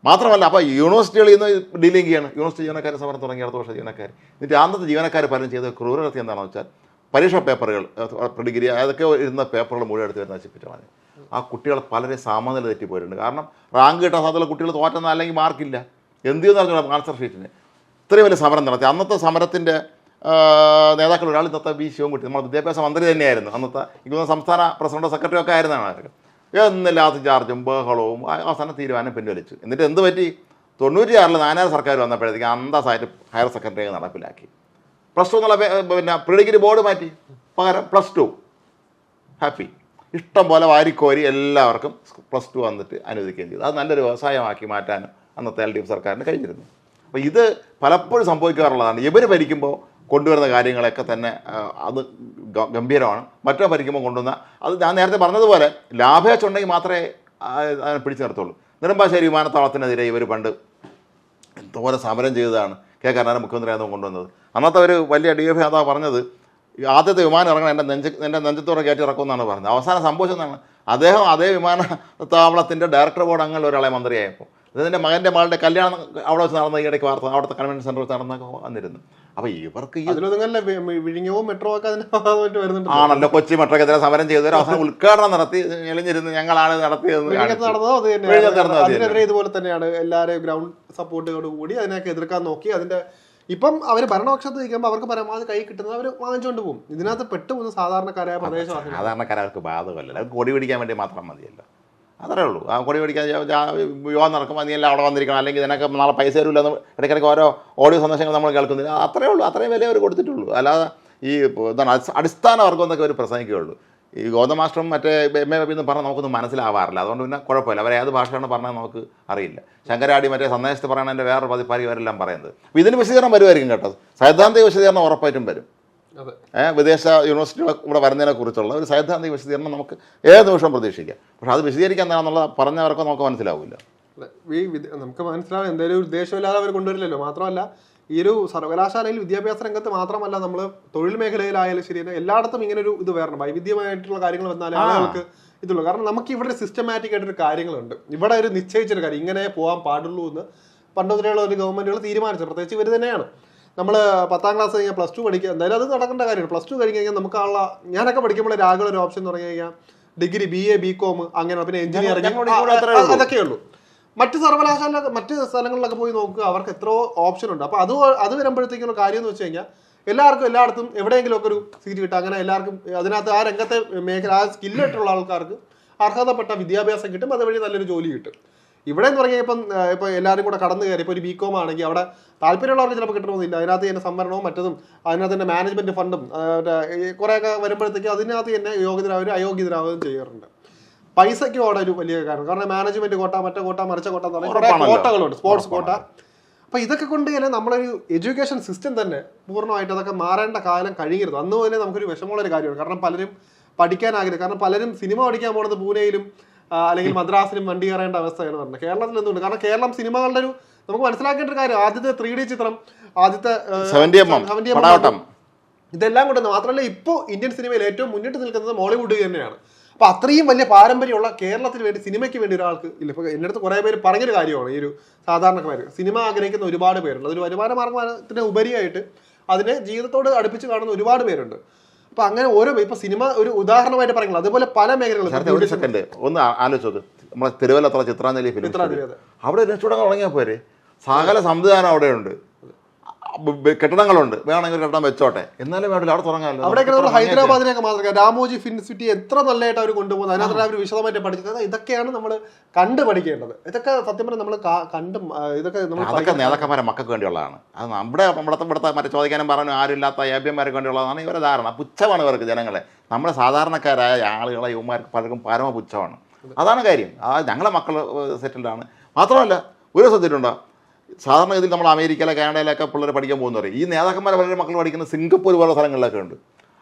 മാത്രമല്ല അപ്പോൾ യൂണിവേഴ്സിറ്റികളിൽ നിന്ന് ഡീലിംഗ് ചെയ്യാണ് യൂണിവേഴ്സിറ്റി ജീവനക്കാർ സമരം തുടങ്ങി അടുത്ത വർഷം ജീവനക്കാർ എന്നിട്ട് അന്നത്തെ ജീവനക്കാർ പലരും ചെയ്ത ക്രൂരകൃത്യം എന്താണെന്ന് വെച്ചാൽ പരീക്ഷാ പേപ്പറുകൾ ഡിഗ്രി അതൊക്കെ ഇരുന്ന പേപ്പറുകൾ മുഴുവൻ എടുത്ത് വരുന്ന നശിപ്പിച്ചാണ് ആ കുട്ടികൾ പലരെ സാമനില തെറ്റിപ്പോയിട്ടുണ്ട് കാരണം റാങ്ക് കിട്ടാൻ സാധ്യതയുള്ള കുട്ടികൾ തോറ്റുന്ന അല്ലെങ്കിൽ മാർക്കില്ല എന്ത് ചെയ്യുന്ന ആൻസർ ഷീറ്റിന് ഇത്രയും വലിയ സമരം നടത്തി. അന്നത്തെ സമരത്തിന്റെ നേതാക്കൾ ഒരാൾ ഇന്നത്തെ ബി ശിവൻകുട്ടി നമ്മുടെ വിദ്യാഭ്യാസ മന്ത്രി തന്നെയായിരുന്നു. അന്നത്തെ ഇന്ന് സംസ്ഥാന പ്രസിഡന്റ് സെക്രട്ടറി ഒക്കെ ആയിരുന്നാണ് അവർക്ക് എന്നില്ലാത്ത ചാർജും ബഹളവും അവസാന തീരുമാനം പിൻവലിച്ചു. എന്നിട്ട് എന്ത് പറ്റി? തൊണ്ണൂറ്റിയാറിൽ നാനാർ സർക്കാർ വന്നപ്പോഴത്തേക്ക് അന്തസ്സായിട്ട് ഹയർ സെക്കൻഡറി നടപ്പിലാക്കി. പ്ലസ് ടു എന്നുള്ള പിന്നെ പ്രീ ഡിഗ്രി ബോർഡ് മാറ്റി. പകരം പ്ലസ് ടു ഹാപ്പി ഇഷ്ടം പോലെ വാരിക്കോരി എല്ലാവർക്കും പ്ലസ് ടു വന്നിട്ട് അനുവദിക്കുകയും ചെയ്തു. അത് നല്ലൊരു വ്യവസായമാക്കി മാറ്റാൻ അന്നത്തെ എൽ ഡി എഫ് സർക്കാരിന് കഴിഞ്ഞിരുന്നു. അപ്പോൾ ഇത് പലപ്പോഴും സംഭവിക്കാറുള്ളതാണ്. ഇവർ ഭരിക്കുമ്പോൾ കൊണ്ടുവരുന്ന കാര്യങ്ങളൊക്കെ തന്നെ അത് ഗംഭീരമാണ്. മറ്റോ ഭരിക്കുമ്പോൾ കൊണ്ടുവന്ന അത് ഞാൻ നേരത്തെ പറഞ്ഞതുപോലെ ലാഭേച്ഛ ഉണ്ടെങ്കിൽ മാത്രമേ അതിനെ പിടിച്ചു നിർത്തുള്ളൂ. നെടുമ്പാശ്ശേരി വിമാനത്താവളത്തിനെതിരെ ഇവർ പണ്ട് എന്തോരം സമരം ചെയ്തതാണ് കെ. കർണാടക മുഖ്യമന്ത്രിയായിരുന്നു കൊണ്ടുവന്നത്. അന്നത്തെ ഒരു വലിയ ഡി എഫ് നേതാവ് പറഞ്ഞത് ആദ്യത്തെ വിമാനം ഇറങ്ങണം എന്റെ നെഞ്ച് എന്റെ നെഞ്ചത്തോടെ കയറ്റി ഇറക്കുമെന്നാണ് പറഞ്ഞത്. അവസാനം സംഭവിച്ചതെന്നാണ് അദ്ദേഹം അതേ വിമാനത്താവളത്തിന്റെ ഡയറക്ടർ ബോർഡ് അങ്ങനെ ഒരാളെ മന്ത്രിയായപ്പോൾ. ഇതിന്റെ മകന്റെ മകളുടെ കല്യാണം അവിടെ വെച്ച് നടന്ന ഈ ഇടയ്ക്ക് വാർത്ത അവിടുത്തെ കൺവെൻഷൻ സെന്ററിൽ വെച്ച് നടന്നൊക്കെ വന്നിരുന്നു. അപ്പോൾ ഇവർക്ക് ഈ വിഴിഞ്ഞവും മെട്രോ ഒക്കെ വരുന്നുണ്ട് ആണല്ലോ കൊച്ചി മെട്രോക്കെതിരെ സമരം ചെയ്തവർ അവസാനം ഉദ്ഘാടനം നടത്തി എളിഞ്ഞിരുന്ന് ഞങ്ങളാണ് നടത്തിയത് ഇതുപോലെ തന്നെയാണ് എല്ലാവരെയും ഗ്രൗണ്ട് സപ്പോർട്ടോട് കൂടി അതിനൊക്കെ എതിർക്കാൻ നോക്കി അതിന്റെ ഇപ്പം അവർ ഭരണപക്ഷത്ത് നിൽക്കുമ്പോൾ അവർക്ക് പരമാവധി കൈ കിട്ടുന്നത് അവർ വാങ്ങിച്ചുകൊണ്ട് പോകും. ഇതിനകത്ത് പെട്ടുപോകുന്ന സാധാരണക്കാരായ പ്രദേശവാസികൾ സാധാരണക്കാർക്ക് ബാധകമല്ല അത് കൊടി പിടിക്കാൻ വേണ്ടി മാത്രം മതിയല്ലോ. അത്രേ ഉള്ളൂ. ആ കൊടി പിടിക്കാൻ വിവാഹം നടക്കുമ്പോൾ നീ എല്ലാം അവിടെ വന്നിരിക്കണം. അല്ലെങ്കിൽ നിനക്ക് നാളെ പൈസ തരില്ല എന്ന് ഇടയ്ക്കിടയ്ക്ക് ഓരോ ഓഡിയോ സന്ദേശങ്ങൾ നമ്മൾ കേൾക്കുന്നില്ല. അത്രേ ഉള്ളൂ. അത്രയും വില അവർ കൊടുത്തിട്ടുള്ളൂ. അല്ലാതെ ഈ എന്താണ് അടിസ്ഥാന വർഗം എന്നൊക്കെ അവർ പ്രസംഗിക്കുകയുള്ളൂ. ഈ ഗോതം മാസ്റ്ററും മറ്റേ എം എ എന്ന് പറഞ്ഞാൽ നമുക്കൊന്നും മനസ്സിലാവാറില്ല. അതുകൊണ്ട് പിന്നെ കുഴപ്പമില്ല. അവർ ഏത് ഭാഷയാണ് പറഞ്ഞാൽ നമുക്ക് അറിയില്ല. ശങ്കരാടി മറ്റേ സന്ദേശത്ത് പറയണതിന്റെ വേറെ പതിപ്പാരി ഇവരെല്ലാം പറയുന്നത്. ഇതിന് വിശദീകരണം വരുമായിരിക്കും കേട്ടോ. സൈദ്ധാന്തിക വിശദീകരണം ഉറപ്പായിട്ടും വരും. വിദേശ യൂണിവേഴ്സിറ്റികൾ ഇവിടെ വരുന്നതിനെ കുറിച്ചുള്ള ഒരു സൈദ്ധാന്തിക വിശദീകരണം നമുക്ക് ഏത് നിമിഷം പ്രതീക്ഷിക്കാം. പക്ഷെ അത് വിശദീകരിക്കാൻ എന്താണെന്നുള്ള പറഞ്ഞവർക്ക് നമുക്ക് മനസ്സിലാവില്ല. ഈ നമുക്ക് മനസ്സിലാവും എന്തെങ്കിലും ഒരു ഉദ്ദേശമില്ലാതെ അവർ കൊണ്ടുവരില്ലല്ലോ. മാത്രമല്ല ഈ ഒരു സർവകലാശാലയിൽ വിദ്യാഭ്യാസ രംഗത്ത് മാത്രമല്ല നമ്മൾ തൊഴിൽ മേഖലയിലായാലും ശരി എല്ലായിടത്തും ഇങ്ങനെ ഒരു ഇത് വരണം. വൈവിധ്യമായിട്ടുള്ള കാര്യങ്ങൾ വന്നാലേ നമുക്ക് ആളുകൾക്ക് ഇതുള്ളൂ. കാരണം നമുക്ക് ഇവിടെ സിസ്റ്റമാറ്റിക് ആയിട്ടൊരു കാര്യങ്ങളുണ്ട്. ഇവിടെ ഒരു നിശ്ചയിച്ചൊരു കാര്യം ഇങ്ങനെ പോകാൻ പാടുള്ളൂ എന്ന് പണ്ട് മുതലുള്ള ഒരു ഗവൺമെന്റുകൾ തീരുമാനിച്ചത് പ്രത്യേകിച്ച് ഇവർ തന്നെയാണ്. നമ്മൾ പത്താം ക്ലാസ് കഴിഞ്ഞാൽ പ്ലസ് ടു പഠിക്കുക എന്തായാലും അത് നടക്കേണ്ട കാര്യമാണ് പ്ലസ് ടു കഴിഞ്ഞ് കഴിഞ്ഞാൽ നമുക്കുള്ള ഞാനൊക്കെ പഠിക്കുമ്പോൾ രാഗുള്ള ഒരു ഓപ്ഷൻ തുടങ്ങി കഴിഞ്ഞാൽ degree B A B com അങ്ങനെ പിന്നെ എഞ്ചിനീയറിംഗ്. അതൊക്കെ ഉള്ളൂ. മറ്റ് സർവകലാശാല മറ്റ് സ്ഥലങ്ങളിലൊക്കെ പോയി നോക്കുക. അവർക്ക് എത്രയോ ഓപ്ഷൻ ഉണ്ട്. അപ്പോൾ അത് അത് വരുമ്പോഴത്തേക്കുള്ള കാര്യം എന്ന് വെച്ച് കഴിഞ്ഞാൽ എല്ലാവർക്കും എല്ലായിടത്തും എവിടെയെങ്കിലും ഒക്കെ ഒരു സീറ്റ് കിട്ടുക. അങ്ങനെ എല്ലാവർക്കും അതിനകത്ത് ആ രംഗത്തെ മേഖല ആ സ്കില്ലായിട്ടുള്ള ആൾക്കാർക്ക് അർഹതപ്പെട്ട വിദ്യാഭ്യാസം കിട്ടും. അതുവഴി നല്ലൊരു ജോലി കിട്ടും. ഇവിടെ എന്ന് പറഞ്ഞാൽ ഇപ്പം ഇപ്പൊ എല്ലാവരും കൂടെ കടന്നു കയറി ഇപ്പോൾ ഒരു ബികോം ആണെങ്കിൽ അവിടെ താല്പര്യമുള്ളവർക്ക് ചിലപ്പോൾ കിട്ടണമെന്നില്ല അതിനകത്ത് തന്നെ സംവരണവും മറ്റതും അതിനകത്ത് തന്നെ മാനേജ്മെന്റ് ഫണ്ടും കുറേയൊക്കെ വരുമ്പോഴത്തേക്ക് അതിനകത്ത് തന്നെ യോഗ്യതരാവരും അയോഗ്യതരാവുകയും ചെയ്യാറുണ്ട്. പൈസയ്ക്ക് അവിടെ ഒരു വലിയ കാരണം. കാരണം മാനേജ്മെന്റ് കോട്ട മറ്റേ കോട്ട മറിച്ച കോട്ട എന്ന് പറഞ്ഞാൽ കോട്ടകളുണ്ട് സ്പോർട്സ് കോട്ട. അപ്പോൾ അപ്പൊ ഇതൊക്കെ കൊണ്ട് തന്നെ നമ്മളൊരു എഡ്യൂക്കേഷൻ സിസ്റ്റം തന്നെ പൂർണമായിട്ട് അതൊക്കെ മാറേണ്ട കാലം കഴിയരുത്. അന്ന് മുതലേ നമുക്കൊരു വിഷമമുള്ള ഒരു കാര്യമാണ്. കാരണം പലരും പഠിക്കാൻ ആഗ്രഹം കാരണം പലരും സിനിമ പഠിക്കാൻ പോണത് പൂനെയിലും അല്ലെങ്കിൽ മദ്രാസിനും വണ്ടി കയറേണ്ട അവസ്ഥയാണ് പറഞ്ഞത്. കേരളത്തിൽ എന്തുകൊണ്ട് കാരണം കേരളം സിനിമകളുടെ ഒരു നമുക്ക് മനസ്സിലാക്കേണ്ട ഒരു കാര്യം ആദ്യത്തെ ത്രീ ഡി ചിത്രം ആദ്യത്തെ ആ, 70 70 ഇതെല്ലാം കൊണ്ട് മാത്രമല്ല ഇപ്പോൾ ഇന്ത്യൻ സിനിമയിൽ ഏറ്റവും മുന്നിട്ട് നിൽക്കുന്നത് മോളിവുഡ് തന്നെയാണ്. അപ്പൊ അത്രയും വലിയ പാരമ്പര്യമുള്ള കേരളത്തിന് വേണ്ടി സിനിമയ്ക്ക് വേണ്ടി ഒരാൾക്ക് ഇല്ല. ഇപ്പൊ എന്റെ അടുത്ത് കുറേ പേര് പറഞ്ഞൊരു കാര്യമാണ് ഈ ഒരു സാധാരണക്കാർ സിനിമ ആഗ്രഹിക്കുന്ന ഒരുപാട് പേരുണ്ട്. അതൊരു വരുമാന മാർഗത്തിന് ഉപരിയായിട്ട് അതിനെ ജീവിതത്തോട് അടുപ്പിച്ച് കാണുന്ന ഒരുപാട് പേരുണ്ട്. അപ്പൊ അങ്ങനെ ഓരോ ഇപ്പൊ സിനിമ ഒരു ഉദാഹരണമായിട്ട് പറയുന്നത് അതുപോലെ പല മേഖലകളും ഒരു സെക്കൻഡ് ഒന്ന് ആലോചിച്ചത് നമ്മളെ തിരുവല്ലത്ര ചിത്രാഞ്ജലി ഫിലിം. അവിടെ രക്ഷപ്പെടാൻ തുടങ്ങിയാൽ പോരെ? സകല സംവിധാനം അവിടെയുണ്ട്. കെട്ടിടങ്ങളുണ്ട്. വേണമെങ്കിൽ ഒരു കെട്ടിടം വെച്ചോട്ടെ. എന്നാലും വേണ്ടില്ല അവിടെ തുടങ്ങാമല്ലോ അവിടെയൊക്കെ നമ്മൾ മാത്രമല്ല. ഹൈദരാബാദിനെയൊക്കെ രാമോജി ഫിൻ സിറ്റി എത്ര നല്ലതായിട്ട് അവർ കൊണ്ടുപോകുന്നത് അതിനകത്ത് അവർ വിശദമായിട്ട് പഠിക്കുന്നത് ഇതൊക്കെയാണ് നമ്മൾ കണ്ടു പഠിക്കേണ്ടത്. ഇതൊക്കെ സത്യം പറഞ്ഞാൽ നമ്മൾ കണ്ടും ഇതൊക്കെ നമ്മൾ അതൊക്കെ നേതാക്കന്മാരെ മക്കൾക്ക് വേണ്ടിയുള്ളതാണ്. അത് നമ്മുടെ ഇവിടുത്തെ ഇവിടുത്തെ മറ്റേ ചോദിക്കാനും പറഞ്ഞു ആരുമില്ലാത്ത ഏബ്യന്മാർക്ക് വേണ്ടിയുള്ളതാണ് ഇവരെ ധാരണ. പുച്ഛമാണ് ഇവർക്ക് ജനങ്ങളെ. നമ്മുടെ സാധാരണക്കാരായ ആളുകളെ യുവമാർക്ക് പലർക്കും പരമ പുച്ഛമാണ് അതാണ് കാര്യം. ആ ഞങ്ങളെ മക്കൾ സെറ്റിൽഡാണ്. മാത്രമല്ല ഒരു ശ്രദ്ധിച്ചിട്ടുണ്ടോ സാധാരണ ഇതിൽ നമ്മൾ അമേരിക്കയിലെ കാനഡയിലൊക്കെ പിള്ളേർ പഠിക്കാൻ പോകുന്നവർ ഈ നേതാക്കന്മാരെ വളരെ മക്കൾ പഠിക്കുന്ന സിംഗപ്പൂർ പോലുള്ള സ്ഥലങ്ങളിലൊക്കെ ഉണ്ട്.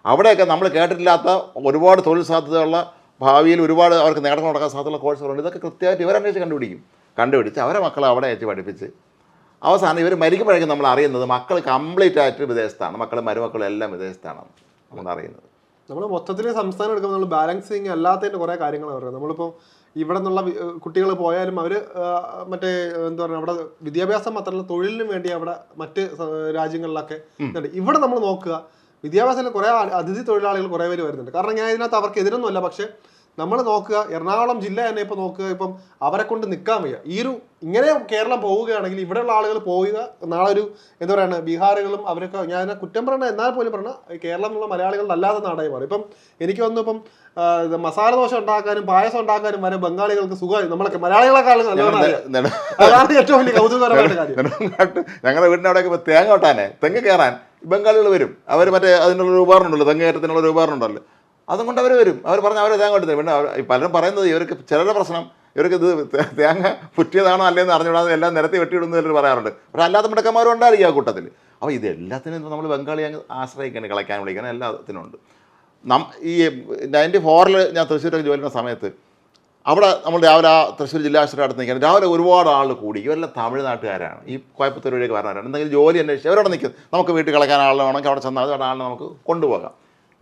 അവിടെയൊക്കെ നമ്മൾ കേട്ടിട്ടില്ലാത്ത ഒരുപാട് തൊഴിൽ സാധ്യതയുള്ള ഭാവിയിൽ ഒരുപാട് അവർക്ക് നേട്ടം നടക്കാൻ സാധ്യതയുള്ള കോഴ്സുകളുണ്ട്. ഇതൊക്കെ കൃത്യമായിട്ട് ഇവരന്വേഷിച്ച് കണ്ടുപിടിക്കും. കണ്ടുപിടിച്ച് അവരെ മക്കളെ അവിടെ അയച്ച് പഠിപ്പിച്ച്. അവസാനം ഇവർ മരിക്കുമ്പോഴേക്കും നമ്മൾ അറിയുന്നത് മക്കൾ കംപ്ലീറ്റ് ആയിട്ട് വിദേശത്താണ്. മക്കളും മരുമക്കളും എല്ലാം വിദേശത്താണ് നമ്മൾ അറിയുന്നത് നമ്മൾ മൊത്തത്തിൽ സംസ്ഥാനം എടുക്കുമ്പോൾ നമ്മൾ ബാലൻസിങ് അല്ലാത്തതിന്റെ കുറേ കാര്യങ്ങൾ പറയുന്നത്. നമ്മളിപ്പോൾ ഇവിടെ നിന്നുള്ള കുട്ടികൾ പോയാലും അവർ മറ്റേ എന്താ പറയുക അവിടെ വിദ്യാഭ്യാസം മാത്രമല്ല തൊഴിലിനും വേണ്ടി അവിടെ മറ്റ് രാജ്യങ്ങളിലൊക്കെ ഇവിടെ നമ്മൾ നോക്കുക വിദ്യാഭ്യാസത്തിൽ കുറെ അതിഥി തൊഴിലാളികൾ കുറെ പേര് വരുന്നുണ്ട്. കാരണം ഞാൻ ഇതിനകത്ത് അവർക്ക് എതിരൊന്നുമല്ല പക്ഷെ നമ്മൾ നോക്കുക എറണാകുളം ജില്ല തന്നെ ഇപ്പോൾ നോക്കുക ഇപ്പം അവരെ കൊണ്ട് നിൽക്കാൻ വയ്യ. ഈ ഒരു ഇങ്ങനെ കേരളം പോവുകയാണെങ്കിൽ ഇവിടെയുള്ള ആളുകൾ പോവുക നാളെ ഒരു എന്താ പറയുക ബീഹാറുകളും അവരൊക്കെ ഞാൻ കുറ്റം പറയണ എന്നാൽ പോലും പറഞ്ഞ കേരളം എന്നുള്ള മലയാളികളുടെ അല്ലാതെ നാടായി മാറി ഇപ്പം എനിക്ക് വന്നു ഇപ്പം മസാല ദോശ ഉണ്ടാക്കാനും പായസം ഉണ്ടാക്കാനും വരെ ബംഗാളികൾക്ക് സുഖമായി. നമ്മളൊക്കെ മലയാളികളെക്കാളും അതാണ് ഏറ്റവും വലിയ കൗതുകകരമായിട്ട് കാര്യം. ഞങ്ങളുടെ വീടിന്റെ അവിടെയൊക്കെ ഇപ്പോൾ തേങ്ങ കേറാൻ തെങ്ങ് കയറാൻ ബംഗാളികൾ വരും. അവർ മറ്റേ അതിനുള്ള ഒരു ഉപകരണം ഉണ്ടല്ലോ തെങ്ങ് കയറ്റത്തിനുള്ള ഒരു ഉപകരണം ഉണ്ടല്ലോ. അതും കൊണ്ട് അവർ വരും. അവർ പറഞ്ഞ അവർ തേങ്ങ കൊണ്ടു പിന്നെ പലരും പറയുന്നത് ഇവർക്ക് ചിലരുടെ പ്രശ്നം ഇവർക്ക് ഇത് തേങ്ങ പുറ്റിയതാണോ അല്ലേന്ന് അറിഞ്ഞുകൂടാതെ എല്ലാം നിരത്തി വെട്ടിയിടുന്നു ചിലർ പറയാറുണ്ട്. പക്ഷേ അല്ലാത്ത മിടക്കന്മാരും ഉണ്ടായിരിക്കും ആ കൂട്ടത്തിൽ. അപ്പോൾ ഇത് എല്ലാത്തിനും നമ്മൾ ബംഗാളി അങ്ങ് ആശ്രയിക്കണം കളിക്കാൻ വിളിക്കണം എല്ലാത്തിനും ഉണ്ട്. നം ഈ നയന്റി ഫോറിൽ ഞാൻ തൃശ്ശൂരൊക്കെ ജോലി ചെയ്യുന്ന സമയത്ത് അവിടെ നമ്മൾ രാവിലെ ആ തൃശ്ശൂർ ജില്ലാ ആശുപത്രി അടുത്ത് നിൽക്കാൻ രാവിലെ ഒരുപാട് ആൾ കൂടി. ഇവരെല്ലാം തമിഴ്നാട്ടുകാരാണ്. ഈ വഴിയൊക്കെ പറഞ്ഞവരാണ് എന്തെങ്കിലും ജോലി അന്വേഷിച്ച് അവരവിടെ നിൽക്കും. നമുക്ക് വീട്ടിൽ കളക്കാൻ ആളാണെങ്കിൽ അവിടെ ചെന്നാൽ അവിടെ ആളിനെ നമുക്ക് കൊണ്ടുപോകാം.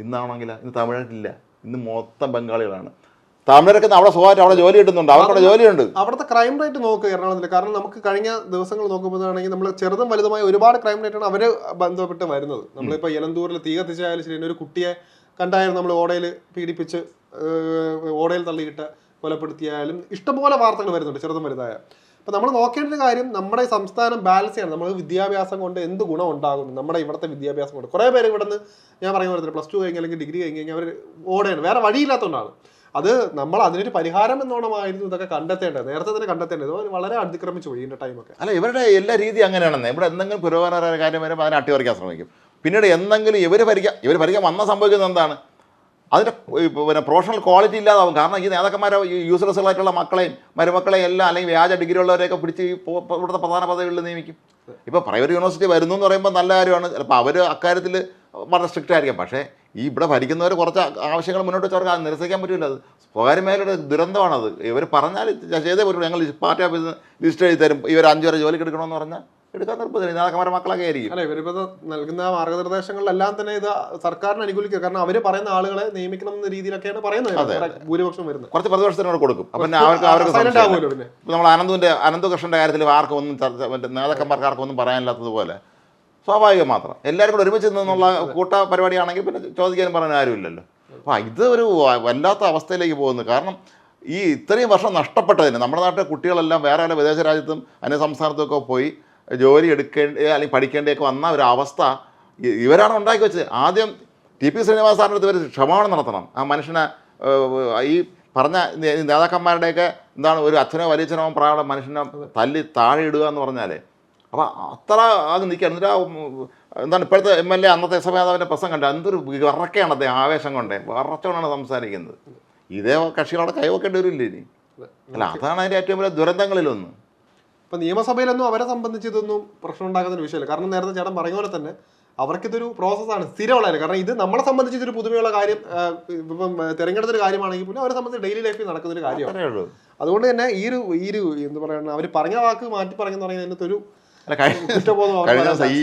ഇന്നാണെങ്കിൽ ഇന്ന് തമിഴ്നാട്ടിലില്ല ഇന്ന് മൊത്തം ബംഗാളികളാണ്. തമിഴരൊക്കെ അവിടെ സ്വഭാവം അവിടെ ജോലി കിട്ടുന്നുണ്ട്. അവർക്കവിടെ ജോലിയുണ്ട്. അവിടുത്തെ ക്രൈം റേറ്റ് നോക്കുക എറണാകുളത്തിൽ കാരണം നമുക്ക് കഴിഞ്ഞ ദിവസങ്ങൾ നോക്കുമ്പോഴാണെങ്കിൽ നമ്മൾ ചെറുതും വലുതുമായ ഒരുപാട് ക്രൈം റേറ്റാണ് അവർ ബന്ധപ്പെട്ട് വരുന്നത്. നമ്മളിപ്പോൾ എലന്തൂരിൽ തീ കത്തിച്ചായാലും ശരി ഒരു കുട്ടിയെ കണ്ടായാലും നമ്മൾ ഓടയിൽ പീഡിപ്പിച്ച് ഓടയിൽ തള്ളിയിട്ട് കൊലപ്പെടുത്തിയാലും ഇഷ്ടംപോലെ വാർത്തകൾ വരുന്നുണ്ട് ചെറുതും വലുതായ. അപ്പൊ നമ്മൾ നോക്കേണ്ട ഒരു കാര്യം നമ്മുടെ സംസ്ഥാനം ബാലൻസ് ചെയ്യണം. നമ്മൾ വിദ്യാഭ്യാസം കൊണ്ട് എന്ത് ഗുണം ഉണ്ടാകുന്നു? നമ്മുടെ ഇവിടുത്തെ വിദ്യാഭ്യാസം കൊണ്ട്. കുറേ പേര് ഇവിടെ നിന്ന് ഞാൻ പറയുന്ന പോലെ പ്ലസ് ടു കഴിഞ്ഞ് അല്ലെങ്കിൽ ഡിഗ്രി കഴിഞ്ഞ് കഴിഞ്ഞാൽ അവർ ഓടയാണ്. വേറെ വഴിയില്ലാത്തതുകൊണ്ടാണ് അത് നമ്മൾ അതിനൊരു പരിഹാരം എന്നോണമായിരുന്നു ഇതൊക്കെ കണ്ടെത്തേണ്ടത്. നേരത്തെ തന്നെ കണ്ടെത്തേണ്ടത്. വളരെ അതിക്രമിച്ചു പോയി ഇതിന്റെ ടൈമൊക്കെ അല്ല ഇവരുടെ എല്ലാ രീതി അങ്ങനെയാണെന്ന്. ഇവിടെ എന്തെങ്കിലും പുരോഗമന കാര്യം വരുമ്പോൾ അതിനെ അട്ടിമറിക്കാൻ ശ്രമിക്കും. പിന്നീട് എന്തെങ്കിലും ഇവർ ഭരിക്കാൻ ഇവർ ഭരിക്കാൻ വന്ന സംഭവിക്കുന്നത് എന്താണ്? അതിന്റെ പിന്നെ പ്രൊഫഷണൽ ക്വാളിറ്റി ഇല്ലാതാവും. കാരണം ഈ നേതാക്കന്മാരെ യൂസ്ലെസ്സുകളായിട്ടുള്ള മക്കളെയും മരുമക്കളെയും എല്ലാം അല്ലെങ്കിൽ വ്യാജ ഡിഗ്രി ഉള്ളവരെയൊക്കെ പിടിച്ച് ഇവിടുത്തെ പ്രധാന പദവികളിൽ നിയമിക്കും. ഇപ്പോൾ പ്രൈവറ്റ് യൂണിവേഴ്സിറ്റി വരുന്നു എന്ന് പറയുമ്പോൾ നല്ല കാര്യമാണ്. ചിലപ്പോൾ അവർ അക്കാര്യത്തിൽ വളരെ സ്ട്രിക്റ്റ് ആയിരിക്കും. പക്ഷേ ഈ ഇവിടെ ഭരിക്കുന്നവർ കുറച്ച് ആവശ്യങ്ങൾ മുന്നോട്ട് വെച്ചവർക്ക് അത് നിരസിക്കാൻ പറ്റില്ല അത് സ്വകാര്യ മേഖലയുടെ ദുരന്തമാണത് ഇവർ പറഞ്ഞാൽ ചെയ്തേ പറ്റുള്ളൂ ഞങ്ങൾ പാർട്ടി ഓഫീസിൽ ലിസ്റ്റ് എഴുതി തരും. ഇവർ അഞ്ചു വരെ ജോലിക്ക് എടുക്കണമെന്ന് പറഞ്ഞാൽ എടുക്കാൻ നിർബന്ധമില്ല. നേതാക്കന്മാരുടെ മക്കളൊക്കെ ആയിരിക്കും. അല്ലെ ഇവരിപ്പോ നൽകുന്ന മാർഗനിർദ്ദേശങ്ങളിലെല്ലാം തന്നെ ഇത് സർക്കാരിന് അനുകൂലിക്കുക. കാരണം അവർ പറയുന്ന ആളുകളെ നിയമിക്കണം എന്ന രീതിയിലൊക്കെയാണ് പറയുന്നത്. ഭൂരിപക്ഷം വരുന്നത്. കുറച്ച് പ്രതിപക്ഷത്തിനോട് കൊടുക്കും. അപ്പം അവർക്ക് അവർക്ക് നമ്മൾ അനന്തുവിന്റെ അനന്തകൃഷ്ണന്റെ കാര്യത്തിൽ ആർക്കും ഒന്നും നേതാക്കന്മാർക്ക് ആർക്കും ഒന്നും പറയാനില്ലാത്തതുപോലെ സ്വാഭാവികം മാത്രം. എല്ലാവരും കൂടെ ഒരുമിച്ച് നിന്നുള്ള കൂട്ട പരിപാടിയാണെങ്കിൽ പിന്നെ ചോദിക്കാനും പറയാൻ ആരുമില്ലല്ലോ. അപ്പം ഇത് ഒരു വല്ലാത്ത അവസ്ഥയിലേക്ക് പോകുന്നു. കാരണം ഈ ഇത്രയും വർഷം നഷ്ടപ്പെട്ടതിന് നമ്മുടെ നാട്ടിലെ കുട്ടികളെല്ലാം വേറെ വിദേശ രാജ്യത്തും അന്യ സംസ്ഥാനത്തൊക്കെ പോയി ജോലി എടുക്കേണ്ട അല്ലെങ്കിൽ പഠിക്കേണ്ടിയൊക്കെ വന്ന ഒരു അവസ്ഥ ഇവരാണ് ഉണ്ടാക്കി വെച്ചത്. ആദ്യം ടി പി ശ്രീനിവാസ് സാറിന്റെ അടുത്ത് ഇവർ ക്ഷമാപണം നടത്തണം. ആ മനുഷ്യനെ ഈ പറഞ്ഞ നേതാക്കന്മാരുടെയൊക്കെ എന്താണ് ഒരു അച്ഛനോ വലിയച്ഛനോ പ്രായമുള്ള മനുഷ്യനെ തല്ലി താഴെ ഇടുക എന്ന് പറഞ്ഞാലേ. അപ്പോൾ അത്ര അത് നിൽക്കുക എന്നിട്ട് എന്താണ് ഇപ്പോഴത്തെ എം എൽ എ അന്നത്തെ സഭേതാവിന്റെ പ്രസംഗം കണ്ടത് എന്തൊരു വിറക്കയാണ് അദ്ദേഹം ആവേശം കൊണ്ടേ. വിറച്ചോണ്ടാണ് സംസാരിക്കുന്നത്. ഇതേ കക്ഷികളവിടെ കൈവക്കേണ്ടി വരില്ല ഇനി? അല്ല അതാണ് അതിന്റെ ഏറ്റവും വലിയ ദുരന്തങ്ങളിലൊന്ന്. ഇപ്പൊ നിയമസഭയിലൊന്നും അവരെ സംബന്ധിച്ച് ഇതൊന്നും പ്രശ്നം ഉണ്ടാക്കുന്ന ഒരു വിഷയമല്ല. കാരണം നേരത്തെ ചേട്ടൻ പറഞ്ഞ പോലെ തന്നെ അവർക്കിതൊരു പ്രോസസ്സാണ് സ്ഥിരമുള്ളതായിരുന്നു കാരണം ഇത് നമ്മളെ സംബന്ധിച്ച് ഇതൊരു പുതുമയുള്ള കാര്യം ഇപ്പം തിരഞ്ഞെടുത്തൊരു കാര്യമാണെങ്കിൽ പോലും അവരെ സംബന്ധിച്ച് ഡെയിലി ലൈഫിൽ നടക്കുന്ന ഒരു കാര്യമാണ്. അതുകൊണ്ട് തന്നെ ഈ ഒരു ഈ ഒരു എന്ത് പറയുന്നത് അവർ പറഞ്ഞ വാക്ക് മാറ്റി പറയുന്ന പറഞ്ഞാൽ അതിനകത്ത് ഒരു അല്ല കഴിഞ്ഞ ദിവസം ഈ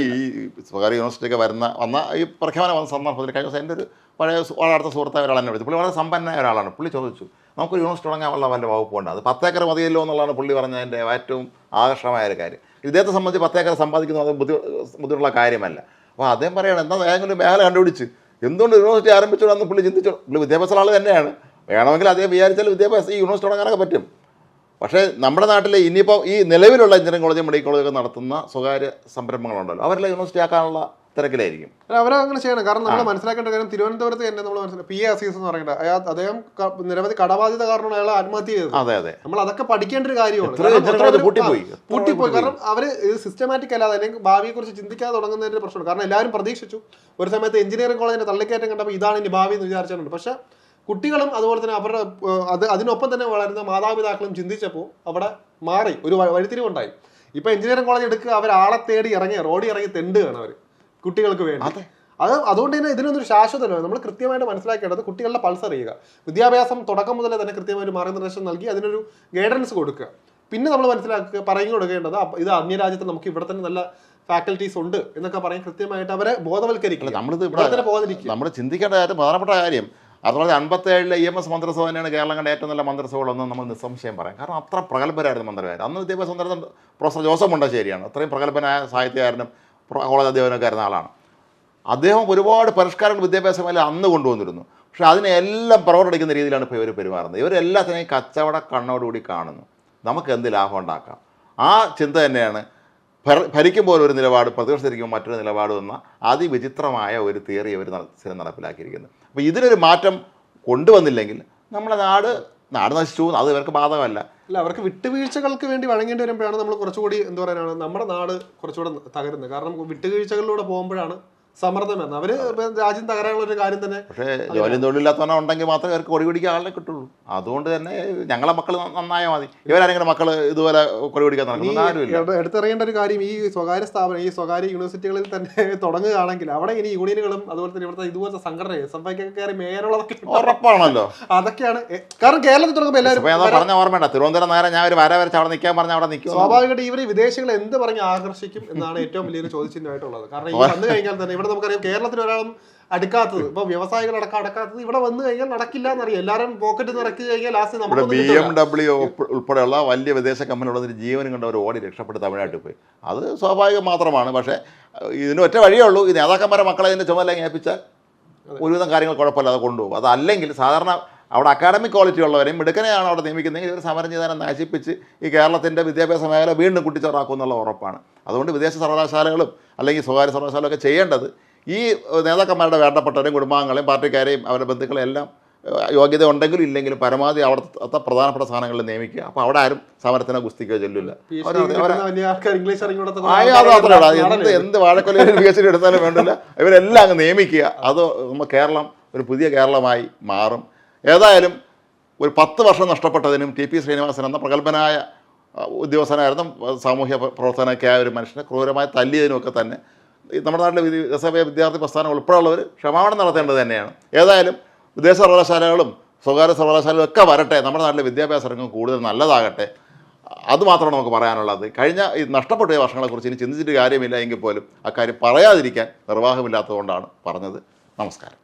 സ്വകാര്യ യൂണിവേഴ്സിറ്റിയൊക്കെ വരുന്ന വന്ന ഈ പ്രഖ്യാപനം വന്ന സന്ദർഭത്തിൽ കഴിഞ്ഞ ദിവസം എന്റെ ഒരു പഴയ വളരെ അടുത്ത സുഹൃത്തായ ഒരാളെന്നെ വിളിച്ചു. പുള്ളി വളരെ സമ്പന്നനായ ഒരാളാണ്. പുള്ളി ചോദിച്ചു നമുക്കൊരു യൂണിവേഴ്സിറ്റി തുടങ്ങാനുള്ള വല്ല വകുപ്പുണ്ട് അത് പത്തേക്കർ മതിയല്ലോ എന്നുള്ളതാണ് പുള്ളി പറഞ്ഞതിന്റെ ഏറ്റവും ആകർഷകമായ ഒരു കാര്യം. ഇദ്ദേഹത്തെ സംബന്ധിച്ച് പത്തേക്കർ സമ്പാദിക്കുന്നത് അത് ബുദ്ധി ബുദ്ധിമുട്ടുള്ള കാര്യമല്ല. അപ്പോൾ അദ്ദേഹം പറയണം എന്താ ഏതെങ്കിലും മേഖല കണ്ടുപിടിച്ച്? എന്തുകൊണ്ട് യൂണിവേഴ്സിറ്റി ആരംഭിച്ചോളാന്ന് പുള്ളി ചിന്തിച്ചു. പുള്ളി വിദ്യാഭ്യാസ ആൾ തന്നെയാണ്. വേണമെങ്കിൽ അദ്ദേഹം വിചാരിച്ചാൽ വിദ്യാഭ്യാസം ഈ യൂണിവേഴ്സിറ്റി തുടങ്ങാനൊക്കെ പറ്റും. പക്ഷേ നമ്മുടെ നാട്ടിൽ ഇനിയിപ്പോൾ ഈ നിലവിലുള്ള എഞ്ചിനീയറിംഗ് കോളേജ് മെഡിക്കൽ കോളേജൊക്കെ നടത്തുന്ന സ്വകാര്യ സംരംഭങ്ങളുണ്ടല്ലോ. അവരെല്ലാം യൂണിവേഴ്സിറ്റി ആക്കാനുള്ള തിരക്കിലായിരിക്കും. അവരെ അങ്ങനെ ചെയ്യണം. കാരണം നമ്മൾ മനസ്സിലാക്കേണ്ട കാര്യം തിരുവനന്തപുരത്ത് തന്നെ നമ്മൾ മനസ്സിലാക്കി പി എ അസീസ് എന്ന് പറയുന്നത്. അയാൾ അദ്ദേഹം നിരവധി കടബാധ്യത കാരണം അയാൾ ആത്മഹത്യ ചെയ്തത്. അതെ അതെ. നമ്മൾ അതൊക്കെ പഠിക്കേണ്ട ഒരു കാര്യമാണ്. പൂട്ടിപ്പോയി. പൂട്ടിപ്പോയി. കാരണം അവർ ഇത് സിസ്റ്റമാറ്റിക് അല്ലാതെ അല്ലെങ്കിൽ ഭാവിയെ കുറിച്ച് ചിന്തിക്കാതെ തുടങ്ങുന്നതിന്റെ പ്രശ്നമാണ്. കാരണം എല്ലാവരും പ്രതീക്ഷിച്ചു. ഒരു സമയത്ത് എഞ്ചിനീയറിംഗ് കോളേജിന്റെ തള്ളിക്കയറ്റം കണ്ടപ്പോൾ ഇതാണ് ഇനി ഭാവി എന്ന് വിചാരിച്ചിട്ടുണ്ട് പക്ഷെ കുട്ടികളും അതുപോലെ തന്നെ അവരുടെ അത് അതിനൊപ്പം തന്നെ വളരുന്ന മാതാപിതാക്കളും ചിന്തിച്ചപ്പോൾ അവിടെ മാറി. ഒരു വഴിത്തിരിവുണ്ടായി. ഇപ്പൊ എഞ്ചിനീയറിംഗ് കോളേജ് എടുക്കുക അവർ ആളെ തേടി ഇറങ്ങി റോഡിൽ ഇറങ്ങി തെണ്ടുകയാണ് അവർ കുട്ടികൾക്ക് വേണ്ടി. അതെ. അത് അതുകൊണ്ട് തന്നെ ഇതിനൊന്നൊരു ശാശ്വതമല്ല. നമ്മൾ കൃത്യമായിട്ട് മനസ്സിലാക്കേണ്ടത് കുട്ടികളുടെ പൾസ് അറിയുക. വിദ്യാഭ്യാസം തുടക്കം മുതലേ തന്നെ കൃത്യമായ ഒരു മാർഗനിർദ്ദേശം നൽകി അതിനൊരു ഗൈഡൻസ് കൊടുക്കുക. പിന്നെ നമ്മൾ മനസ്സിലാക്കുക പറഞ്ഞു കൊടുക്കേണ്ടത് ഇത് അന്യരാജ്യത്ത് നമുക്ക് ഇവിടെ തന്നെ നല്ല ഫാക്കൽറ്റീസ് ഉണ്ട് എന്നൊക്കെ പറയും കൃത്യമായിട്ട് അവരെ ബോധവൽക്കരിക്കണം നമ്മളിത് ഇവിടെ തന്നെ ഇവിടെ നമ്മൾ ചിന്തിക്കേണ്ട കാര്യം പ്രധാനപ്പെട്ട കാര്യം. ആയിരത്തി തൊള്ളായിരത്തി അൻപത്തി ഏഴിലെ ഇ എം എസ് മന്ത്രിസഭ തന്നെയാണ് കേരളം കണ്ട ഏറ്റവും നല്ല മന്ത്രിസഭകളൊന്നും നമ്മൾ നിസ്സംശയം പറയാം. കാരണം അത്ര പ്രഗത്ഭരായിരുന്നു മന്ത്രിമാർ അന്ന് വിദ്യാഭ്യാസ മന്ത്രി പ്രൊഫസർ ജോസഫ് മുണ്ടശ്ശേരിയാണ്. അത്രയും പ്രഗത്ഭനായ സാഹിത്യകാരനും കോളേജ് അധ്യാപനമൊക്കെ ആയിരുന്ന ആളാണ്. അദ്ദേഹം ഒരുപാട് പരിഷ്കാരങ്ങൾ വിദ്യാഭ്യാസ മേഖല അന്ന് കൊണ്ടുവന്നിരുന്നു. പക്ഷേ അതിനെല്ലാം പ്രവർത്തിക്കുന്ന രീതിയിലാണ് ഇപ്പോൾ ഇവർ പെരുമാറുന്നത്. ഇവരെല്ലാത്തിനെയും കച്ചവട കണ്ണോടുകൂടി കാണുന്നു. നമുക്ക് എന്ത് ലാഭം ഉണ്ടാക്കാം. ആ ചിന്ത തന്നെയാണ് ഭര- ഭരിക്കുമ്പോൾ ഒരു നിലപാട് പ്രതിപക്ഷത്തിരിക്കുമ്പോൾ മറ്റൊരു നിലപാട് എന്ന അതിവിചിത്രമായ ഒരു തിയറി അവർ സ്ഥിരം നടപ്പിലാക്കിയിരിക്കുന്നത് അപ്പോൾ ഇതിനൊരു മാറ്റം കൊണ്ടുവന്നില്ലെങ്കിൽ നമ്മുടെ നാട് നാട് നശിച്ചു അത് ഇവർക്ക് ബാധകമല്ല. അല്ല അവർക്ക് വിട്ടുവീഴ്ചകൾക്ക് വേണ്ടി വഴങ്ങേണ്ടി വരുമ്പോഴാണ് നമ്മൾ കുറച്ചുകൂടി എന്താ പറയാനാണ് നമ്മുടെ നാട് കുറച്ചുകൂടെ തകരുന്നത്. കാരണം വിട്ടുവീഴ്ചകളിലൂടെ പോകുമ്പോഴാണ് സമ്മർദ്ദം എന്ന്. അവർ രാജ്യം തകരാനുള്ള ഒരു കാര്യം തന്നെ പക്ഷേ ജോലിയും തൊഴിലില്ലാത്തവനെ ഉണ്ടെങ്കിൽ മാത്രമേ അവർക്ക് കൊടി പിടിക്കാൻ ആളിനെ കിട്ടുള്ളൂ. അതുകൊണ്ട് തന്നെ ഞങ്ങളെ മക്കൾ നന്നായാൽ മതി. ഇവരാരെങ്കിലും മക്കൾ ഇതുപോലെ കൊടി പിടിക്കാൻ എടുത്തറിയേണ്ട ഒരു കാര്യം ഈ സ്വകാര്യ സ്ഥാപനം ഈ സ്വകാര്യ യൂണിവേഴ്സിറ്റികളിൽ തന്നെ തുടങ്ങുകയാണെങ്കിൽ അവിടെ ഇനി യൂണിയനുകളും അതുപോലെ തന്നെ ഇവിടുത്തെ ഇതുപോലത്തെ സംഘടന എസ് എഫ് ഐക്കൊക്കെ കയറി മേയറുള്ളതൊക്കെ ഉറപ്പാണല്ലോ. അതൊക്കെയാണ്. കാരണം കേരളത്തിൽ തുടങ്ങുമ്പോൾ എല്ലാവരും പറഞ്ഞ ഓർമ്മയുണ്ട്. തിരുവനന്തപുരം നേരെ ഞാൻ ഒരു വര വരച്ച് അവിടെ നിൽക്കാൻ പറഞ്ഞ അവിടെ നിൽക്കും സ്വാഭാവികമായിട്ട് ഇവർ വിദേശികൾ എന്ത് പറഞ്ഞ് ആകർഷിക്കും എന്നാണ് ഏറ്റവും വലിയൊരു ചോദ്യചിഹ്നമായിട്ടുള്ളത്. കാരണം ഈ വന്നു കഴിഞ്ഞാൽ തന്നെ ഇവിടെ നമുക്കറിയാം കേരളത്തിൽ ഒരാളും അടുക്കാത്തത്. ഇപ്പൊ വ്യവസായികൾ അടക്കം അടക്കാത്തത് ഇവിടെ വന്നു കഴിഞ്ഞാൽ നടക്കില്ല എന്നറിയാം. എല്ലാവരും പോക്കറ്റ് നിറക്കി കഴിഞ്ഞാൽ ലാസ്റ്റ് നമ്മൾ നമുക്ക് ബി എം ഡബ്ല്യു ഉൾപ്പെടെയുള്ള വലിയ വിദേശ കമ്പനികളുടെ ജീവനും കൊണ്ട് അവർ ഓടി രക്ഷപ്പെട്ട് തമിഴ്നാട്ടിൽ പോയി. അത് സ്വാഭാവികം മാത്രമാണ്. പക്ഷേ ഇതിന് ഒറ്റ വഴിയേ ഉള്ളൂ. ഈ നേതാക്കന്മാരെ മക്കളെ ഇതിന്റെ ചുമതല ഏൽപ്പിച്ചാൽ ഒരുവിധം കാര്യങ്ങൾ കുഴപ്പമില്ലാതെ കൊണ്ടുപോകും. അതല്ലെങ്കിൽ സാധാരണ അവിടെ അക്കാഡമിക് ക്വാളിറ്റി ഉള്ളവരെയും മിടുക്കനെയാണ് അവിടെ നിയമിക്കുന്നതെങ്കിൽ ഇവർ സമരം ചെയ്താലും നശിപ്പിച്ച് ഈ കേരളത്തിന്റെ വിദ്യാഭ്യാസ മേഖല വീണ്ടും കുട്ടിച്ചോറാക്കും എന്നുള്ള ഉറപ്പാണ്. അതുകൊണ്ട് വിദേശ സർവകലാശാലകളും അല്ലെങ്കിൽ സ്വകാര്യ സർവകലാശാലകളൊക്കെ ചെയ്യേണ്ടത് ഈ നേതാക്കന്മാരുടെ വേണ്ടപ്പെട്ടവരെയും കുടുംബാംഗങ്ങളെയും പാർട്ടിക്കാരെയും അവരുടെ ബന്ധുക്കളെയും എല്ലാം യോഗ്യത ഉണ്ടെങ്കിലും ഇല്ലെങ്കിലും പരമാവധി അവിടുത്തെ പ്രധാനപ്പെട്ട സ്ഥാനങ്ങളിൽ നിയമിക്കുക. അപ്പോൾ അവിടെ ആരും സമരത്തിനോ ഗുസ്തിക്കോ ചെല്ലില്ല. എന്ത് എന്ത് വാഴക്കൊല പി എച്ച് ഡി എടുത്താലും വേണ്ടില്ല. ഇവരെല്ലാം അങ്ങ് നിയമിക്കുക. അത് നമ്മൾ കേരളം ഒരു പുതിയ കേരളമായി മാറും. ഏതായാലും ഒരു പത്ത് വർഷം നഷ്ടപ്പെട്ടതിനും ടി പി ശ്രീനിവാസൻ എന്ന പ്രഗത്ഭനായ ഉദ്യോഗസ്ഥനായിരുന്നു സാമൂഹ്യ പ്ര- പ്രവർത്തനമൊക്കെ ആയ ഒരു മനുഷ്യനെ ക്രൂരമായി തല്ലിയതിനുമൊക്കെ തന്നെ. നമ്മുടെ നാട്ടിലെ വിദ്യ- വിദ്യാഭ്യാസ വിദ്യാർത്ഥി പ്രസ്ഥാനം ഉൾപ്പെടെയുള്ളവർ ക്ഷമാപണം നടത്തേണ്ടത് തന്നെയാണ്. ഏതായാലും വിദേശ സർവകലാശാലകളും സ്വകാര്യ സർവകലാശാലകളും ഒക്കെ വരട്ടെ. നമ്മുടെ നാട്ടിലെ വിദ്യാഭ്യാസ രംഗം കൂടുതൽ നല്ലതാകട്ടെ. അതുമാത്രമാണ് നമുക്ക് പറയാനുള്ളത്. കഴിഞ്ഞ ഈ നഷ്ടപ്പെട്ട വർഷങ്ങളെക്കുറിച്ച് ഇനി ചിന്തിച്ചിട്ട് കാര്യമില്ല എങ്കിൽ പോലും അക്കാര്യം പറയാതിരിക്കാൻ നിർവാഹമില്ലാത്തതുകൊണ്ടാണ് പറഞ്ഞത്. നമസ്കാരം.